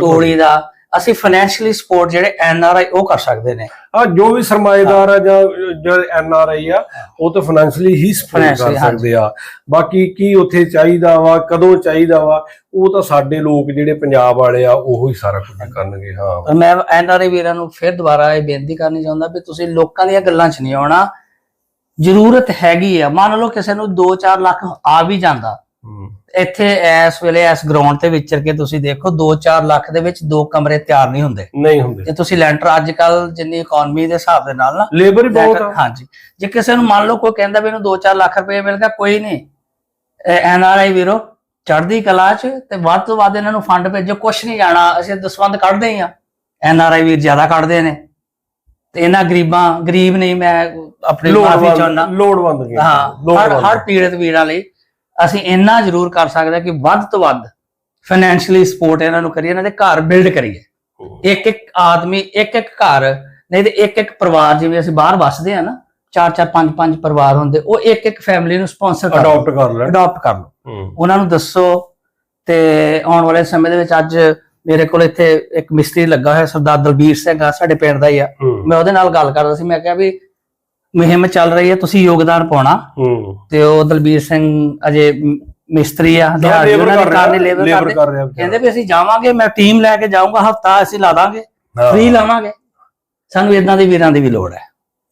ਤੋੜੀ ਦਾ ਅਸੀਂ ਫਾਈਨੈਂਸ਼ੀਅਲੀ ਸਪੋਰਟ ਜਿਹੜੇ ਐਨਆਰਆਈ ਉਹ ਕਰ ਸਕਦੇ ਨੇ। ਆ ਜੋ ਵੀ ਸਰਮਾਏਦਾਰ ਆ ਜਾਂ ਜੋ ਐਨ ਆਰ ਆਈ ਆ ਉਹ ਤਾਂ ਫਾਈਨੈਂਸ਼ਲੀ ਹੀ ਸਪੋਰਟ ਕਰ। ਸਕਦੇ ਆ। ਬਾਕੀ ਕੀ ਉੱਥੇ ਚਾਹੀਦਾ ਵਾ ਕਦੋਂ ਚਾਹੀਦਾ ਵਾ ਉਹ ਤਾਂ ਸਾਡੇ ਲੋਕ ਜਿਹੜੇ ਪੰਜਾਬ ਵਾਲੇ ਆ ਉਹੋ ਹੀ ਸਾਰਾ ਕੁਝ ਕਰਨਗੇ ਹਾਂ। ਮੈਂ ਐਨਆਰਆਈ ਵੀਰਾਂ ਨੂੰ ਫਿਰ ਦੁਬਾਰਾ ਇਹ ਬੇਨਤੀ ਕਰਨੀ ਚਾਹੁੰਦਾ ਵੀ ਤੁਸੀਂ ਲੋਕਾਂ ਦੀਆਂ ਗੱਲਾਂ 'ਚ ਨਹੀਂ ਆਉਣਾ। ਜ਼ਰੂਰਤ ਹੈਗੀ ਆ। ਮੰਨ ਲਓ ਕਿਸੇ ਨੂੰ 2-4 ਲੱਖ ਆ ਵੀ ਜਾਂਦਾ। ਇੱਥੇ ਇਸ ਵੇਲੇ ਇਸ ਗਰਾਊਂਡ ਤੇ ਵਿਚਰ ਕੇ ਤੁਸੀਂ ਦੇਖੋ 2-4 ਲੱਖ ਦੇ ਵਿੱਚ ਦੋ ਕਮਰੇ ਤਿਆਰ ਨਹੀਂ ਹੁੰਦੇ। ਨਹੀਂ ਹੁੰਦੇ। ਜੇ ਤੁਸੀਂ ਲੈਂਟਰ ਅੱਜ ਕੱਲ ਜਿੰਨੀ ਇਕਨੋਮੀ ਦੇ ਹਿਸਾਬ ਦੇ ਨਾਲ ਨਾ ਲੇਬਰ ਹੀ ਬਹੁਤ ਆ। ਹਾਂਜੀ। ਜੇ ਕਿਸੇ ਨੂੰ ਮੰਨ ਲਓ ਕੋਈ ਕਹਿੰਦਾ ਵੀ ਇਹਨੂੰ 2-4 ਲੱਖ ਰੁਪਏ ਮਿਲ ਗਿਆ ਕੋਈ ਨਹੀਂ। ਐਨਆਰਆਈ ਵੀਰੋ ਚੜ੍ਹਦੀ ਕਲਾ 'ਚ ਤੇ ਵੱਧ ਤੋਂ ਵੱਧ ਇਹਨਾਂ ਨੂੰ ਫੰਡ ਭੇਜੋ। ਕੁਛ ਨਹੀਂ ਜਾਣਾ ਅਸੀਂ ਦਸਵੰਦ ਕੱਢਦੇ ਹੀ ਆ। ਐਨਆਰਆਈ ਵੀਰ ਜ਼ਿਆਦਾ ਕੱਢਦੇ ਨੇ। ਤੇ ਇਹਨਾਂ ਗਰੀਬਾਂ ਗਰੀਬ ਨਹੀਂ ਮੈਂ ਆਪਣੀ ਮਾਫੀ ਚਾਹੁੰਦਾ। ਲੋੜਵੰਦ ਹਾਂ ਹਰ। ਹਰ ਪੀੜਤ ਵੀਰਾਂ ਲਈ ਅਸੀਂ ਇੰਨਾ ਜ਼ਰੂਰ ਕਰ ਸਕਦੇ ਕਿ ਵੱਧ ਤੋਂ ਵੱਧ ਫਾਈਨੈਂਸ਼ੀਅਲੀ ਸਪੋਰਟ ਇਹਨਾਂ ਨੂੰ ਕਰੀਏ ਇਹਨਾਂ ਦੇ ਘਰ ਬਿਲਡ ਕਰੀਏ। ਇੱਕ ਇੱਕ ਆਦਮੀ ਇੱਕ ਇੱਕ ਘਰ ਨਹੀਂ ਤੇ ਇੱਕ ਇੱਕ ਪਰਿਵਾਰ ਜਿਵੇਂ ਅਸੀਂ ਬਾਹਰ ਵਸਦੇ ਆ ਨਾ ਚਾਰ ਚਾਰ ਪੰਜ ਪੰਜ ਪਰਿਵਾਰ ਹੁੰਦੇ ਉਹ ਇੱਕ ਇੱਕ ਫੈਮਿਲੀ ਨੂੰ ਸਪਾਂਸਰ ਕਰ ਅਡਾਪਟ ਕਰ ਲੈਣ। ਅਡਾਪਟ ਕਰ ਲਓ। ਉਹਨਾਂ ਨੂੰ ਦੱਸੋ ਤੇ ਆਉਣ ਵਾਲੇ ਸਮੇਂ ਦੇ ਵਿੱਚ ਅੱਜ ਮੇਰੇ ਕੋਲ ਇੱਥੇ ਇੱਕ ਮਿਸਤਰੀ ਲੱਗਾ ਹੋਇਆ ਸਰਦਾਰ ਦਲਬੀਰ ਸਿੰਘ ਆ ਸਾਡੇ ਪਿੰਡ ਦਾ ਹੀ ਆ। ਮੈਂ ਉਹਦੇ ਨਾਲ ਗੱਲ ਕਰਦਾ ਸੀ ਮੈਂ ਕਿਹਾ ਵੀ ਮੁਹਿੰਮ ਚੱਲ ਰਹੀ ਹੈ ਤੁਸੀਂ ਯੋਗਦਾਨ ਪਾਉਣਾ। ਹੂੰ। ਤੇ ਉਹ ਦਲਬੀਰ ਸਿੰਘ ਅਜੇ ਮਿਸਤਰੀ ਆ ਦਿਹਾੜੀ ਉਹਨਾਂ ਦੇ ਕਰਨੇ ਲੇਬਰ ਕਰਦੇ। ਕਹਿੰਦੇ ਵੀ ਅਸੀਂ ਜਾਵਾਂਗੇ ਮੈਂ ਟੀਮ ਲੈ ਕੇ ਜਾਊਂਗਾ ਹਫਤਾ ਅਸੀਂ ਲਾ ਦਾਂਗੇ। ਫ੍ਰੀ ਲਾਵਾਂਗੇ। ਸਾਨੂੰ ਇਦਾਂ ਦੇ ਵੀਰਾਂ ਦੀ ਵੀ ਲੋੜ ਹੈ।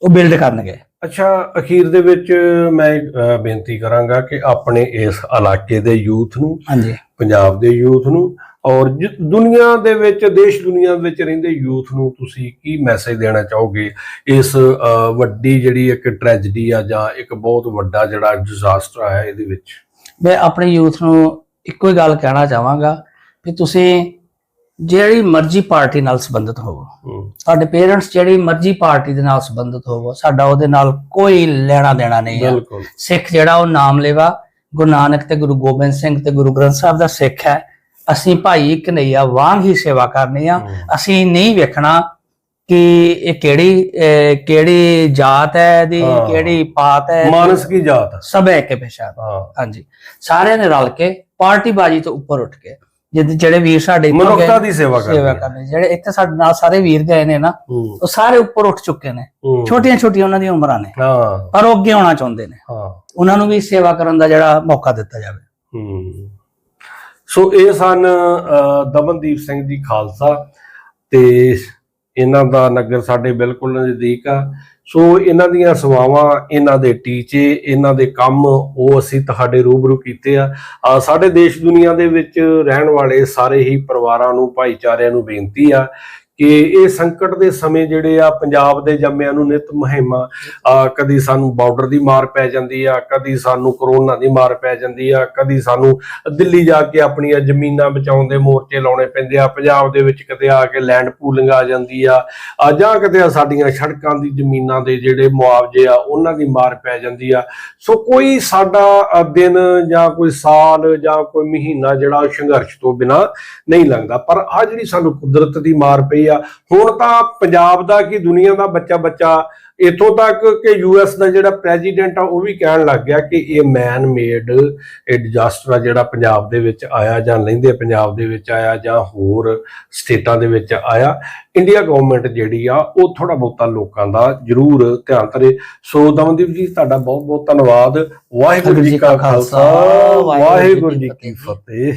ਉਹ ਬਿਲਡ ਕਰਨਗੇ। ਅੱਛਾ ਅਖੀਰ ਦੇ ਵਿੱਚ ਮੈਂ ਬੇਨਤੀ ਕਰਾਂਗਾ ਕਿ ਆਪਣੇ ਇਸ ਇਲਾਕੇ ਦੇ ਯੂਥ ਨੂੰ ਹਾਂਜੀ। ਪੰਜਾਬ ਦੇ ਯੂਥ ਨੂੰ ਔਰ ਦੁਨੀਆ ਦੇ ਵਿੱਚ ਦੇਸ਼ ਦੁਨੀਆ ਵਿੱਚ ਰਹਿੰਦੇ ਯੂਥ ਨੂੰ ਤੁਸੀਂ ਕੀ ਮੈਸੇਜ ਦੇਣਾ ਚਾਹੋਗੇ? ਇਸ ਵੱਡੀ ਜਿਹੜੀ ਇੱਕ ਟ੍ਰੈਜਡੀ ਆ ਜਾਂ ਇੱਕ ਬਹੁਤ ਵੱਡਾ ਜਿਹੜਾ ਡਿਜ਼ਾਸਟਰ ਆਇਆ ਇਹਦੇ ਵਿੱਚ? ਮੈਂ ਆਪਣੇ ਯੂਥ ਨੂੰ ਇੱਕੋ ਹੀ ਗੱਲ ਕਹਿਣਾ ਚਾਹਾਂਗਾ ਕਿ ਤੁਸੀਂ ਜਿਹੜੀ ਮਰਜ਼ੀ ਪਾਰਟੀ ਨਾਲ ਸੰਬੰਧਿਤ ਹੋਵੋ। ਤੁਹਾਡੇ ਪੇਰੈਂਟਸ ਜਿਹੜੀ ਮਰਜ਼ੀ ਪਾਰਟੀ ਦੇ ਨਾਲ ਸੰਬੰਧਿਤ ਹੋਵੋ ਸਾਡਾ ਉਹਦੇ ਨਾਲ ਕੋਈ ਲੈਣਾ ਦੇਣਾ ਨਹੀਂ ਹੈ ਸਿੱਖ ਜਿਹੜਾ ਉਹ ਨਾਮ ਲੈਵਾ ਗੁਰੂ ਨਾਨਕ ਤੇ ਗੁਰੂ ਗੋਬਿੰਦ ਸਿੰਘ ਤੇ ਗੁਰੂ ਗ੍ਰੰਥ ਸਾਹਿਬ ਦਾ ਸਿੱਖ ਹੈ। ਅਸੀਂ ਭਾਈ ਕਨਈਆ ਵਾਂਗ ਹੀ ਸੇਵਾ ਕਰਨੀ ਆ। ਅਸੀਂ ਨਹੀਂ ਵੇਖਣਾ ਕਿ ਇਹ ਕਿਹੜੀ ਕਿਹੜੀ ਜਾਤ ਹੈ ਹਾਂ। ਕਿਹੜੀ ਪਾਤ ਹੈ ਮਾਨਸ ਕੀ ਜਾਤ ਸਭ ਹੈ ਕਿ ਪਛਾਣ ਹਾਂਜੀ। ਸਾਰਿਆਂ ਨੇ ਰਲ ਕੇ ਪਾਰਟੀ ਬਾਜੀ ਤੋਂ ਉੱਪਰ ਉੱਠ ਕੇ ਜਿੱਦ ਜਿਹੜੇ ਵੀਰ ਸਾਡੇ ਇੱਥੋਂ ਮਨੁੱਖਤਾ ਦੀ ਸੇਵਾ ਕਰਨੀ ਜਿਹੜੇ ਇੱਥੇ ਸਾਡੇ ਨਾਲ ਸਾਰੇ ਵੀਰ ਗਏ ਨੇ ਨਾ ਉਹ ਸਾਰੇ ਉੱਪਰ ਉੱਠ ਚੁੱਕੇ ਨੇ। ਛੋਟੀਆਂ ਛੋਟੀਆਂ ਉਹਨਾਂ ਦੀਆਂ ਉਮਰਾਂ ਨੇ। ਹਾਂ। ਪਰ ਉਹ ਅੱਗੇ ਆਉਣਾ ਚਾਹੁੰਦੇ ਨੇ। ਹਾਂ। ਉਹਨਾਂ ਨੂੰ ਵੀ ਸੇਵਾ ਕਰਨ ਦਾ ਜਿਹੜਾ ਮੌਕਾ ਦਿੱਤਾ ਜਾਵੇ। ਹੂੰ। ਸੋ ਇਹ ਸਨ ਦਮਨਦੀਪ ਸਿੰਘ ਜੀ ਖਾਲਸਾ ਤੇ ਇਹਨਾਂ ਦਾ ਨਗਰ ਸਾਡੇ ਬਿਲਕੁਲ ਨਜ਼ਦੀਕ ਆ। ਸੋ ਇਹਨਾਂ ਦੀਆਂ ਸੇਵਾਵਾਂ, ਇਹਨਾਂ ਦੇ ਟੀਚੇ, ਇਹਨਾਂ ਦੇ ਕੰਮ ਉਹ ਅਸੀਂ ਤੁਹਾਡੇ ਰੂਬਰੂ ਕੀਤੇ ਆ। ਸਾਡੇ ਦੇਸ਼ ਦੁਨੀਆ ਦੇ ਵਿੱਚ ਰਹਿਣ ਵਾਲੇ ਸਾਰੇ ਹੀ ਪਰਿਵਾਰਾਂ ਨੂੰ, ਭਾਈਚਾਰਿਆਂ ਨੂੰ ਬੇਨਤੀ ਆ ਕਿ ਇਹ ਸੰਕਟ ਦੇ ਸਮੇਂ ਜਿਹੜੇ ਆ ਪੰਜਾਬ ਦੇ ਜੰਮਿਆਂ ਨੂੰ ਨਿਤ ਮੁਹਿੰਮਾਂ, ਆ ਕਦੀ ਸਾਨੂੰ ਬਾਰਡਰ ਦੀ ਮਾਰ ਪੈ ਜਾਂਦੀ ਆ, ਕਦੀ ਸਾਨੂੰ ਕਰੋਨਾ ਦੀ ਮਾਰ ਪੈ ਜਾਂਦੀ ਆ, ਕਦੀ ਸਾਨੂੰ ਦਿੱਲੀ ਜਾ ਕੇ ਆਪਣੀਆਂ ਜ਼ਮੀਨਾਂ ਬਚਾਉਣ ਦੇ ਮੋਰਚੇ ਲਾਉਣੇ ਪੈਂਦੇ ਆ, ਪੰਜਾਬ ਦੇ ਵਿੱਚ ਕਿਤੇ ਆ ਕੇ ਲੈਂਡ ਪੂਲਿੰਗ ਆ ਜਾਂਦੀ ਆ ਜਾਂ ਕਿਤੇ ਸਾਡੀਆਂ ਸੜਕਾਂ ਦੀ ਜ਼ਮੀਨਾਂ ਦੇ ਜਿਹੜੇ ਮੁਆਵਜ਼ੇ ਆ, ਉਹਨਾਂ ਦੀ ਮਾਰ ਪੈ ਜਾਂਦੀ ਆ। ਸੋ ਕੋਈ ਸਾਡਾ ਦਿਨ ਜਾਂ ਕੋਈ ਸਾਲ ਜਾਂ ਕੋਈ ਮਹੀਨਾ ਜਿਹੜਾ ਸੰਘਰਸ਼ ਤੋਂ ਬਿਨਾ ਨਹੀਂ ਲੰਘਦਾ, ਪਰ ਆ ਜਿਹੜੀ ਸਾਨੂੰ ਕੁਦਰਤ ਦੀ ਮਾਰ ਪਈ ਆ। ਹੁਣ ਤਾਂ ਪੰਜਾਬ ਦਾ ਕੀ ਦੁਨੀਆ ਦਾ ਬੱਚਾ ਬੱਚਾ ਇਥੋਂ ਤੱਕ ਕਿ ਯੂਐਸ ਦਾ ਜਿਹੜਾ ਪ੍ਰੈਜ਼ੀਡੈਂਟ ਆ ਉਹ ਵੀ ਕਹਿਣ ਲੱਗ ਗਿਆ ਕਿ ਇਹ ਮੈਨ ਮੇਡ ਇਹ ਡਿਜ਼ਾਸਟਰ ਆ ਜਿਹੜਾ ਪੰਜਾਬ ਦੇ ਵਿੱਚ ਆਇਆ ਜਾਂ ਲਹਿੰਦੇ ਪੰਜਾਬ ਦੇ ਵਿੱਚ ਆਇਆ ਜਾਂ ਹੋਰ ਸਟੇਟਾਂ ਦੇ ਵਿੱਚ ਆਇਆ। ਇੰਡੀਆ ਗਵਰਨਮੈਂਟ ਜਿਹੜੀ ਆ ਉਹ ਥੋੜਾ ਬਹੁਤਾ ਲੋਕਾਂ ਦਾ ਜ਼ਰੂਰ ਧਿਆਨ ਧਰੇ। ਸੋ ਦਮਨਦੀਪ ਜੀ ਤੁਹਾਡਾ ਬਹੁਤ ਬਹੁਤ ਧੰਨਵਾਦ। ਵਾਹਿਗੁਰੂ ਜੀ ਕਾ ਖਾਲਸਾ ਵਾਹਿਗੁਰੂ ਜੀ ਕੀ ਫਤਿਹ।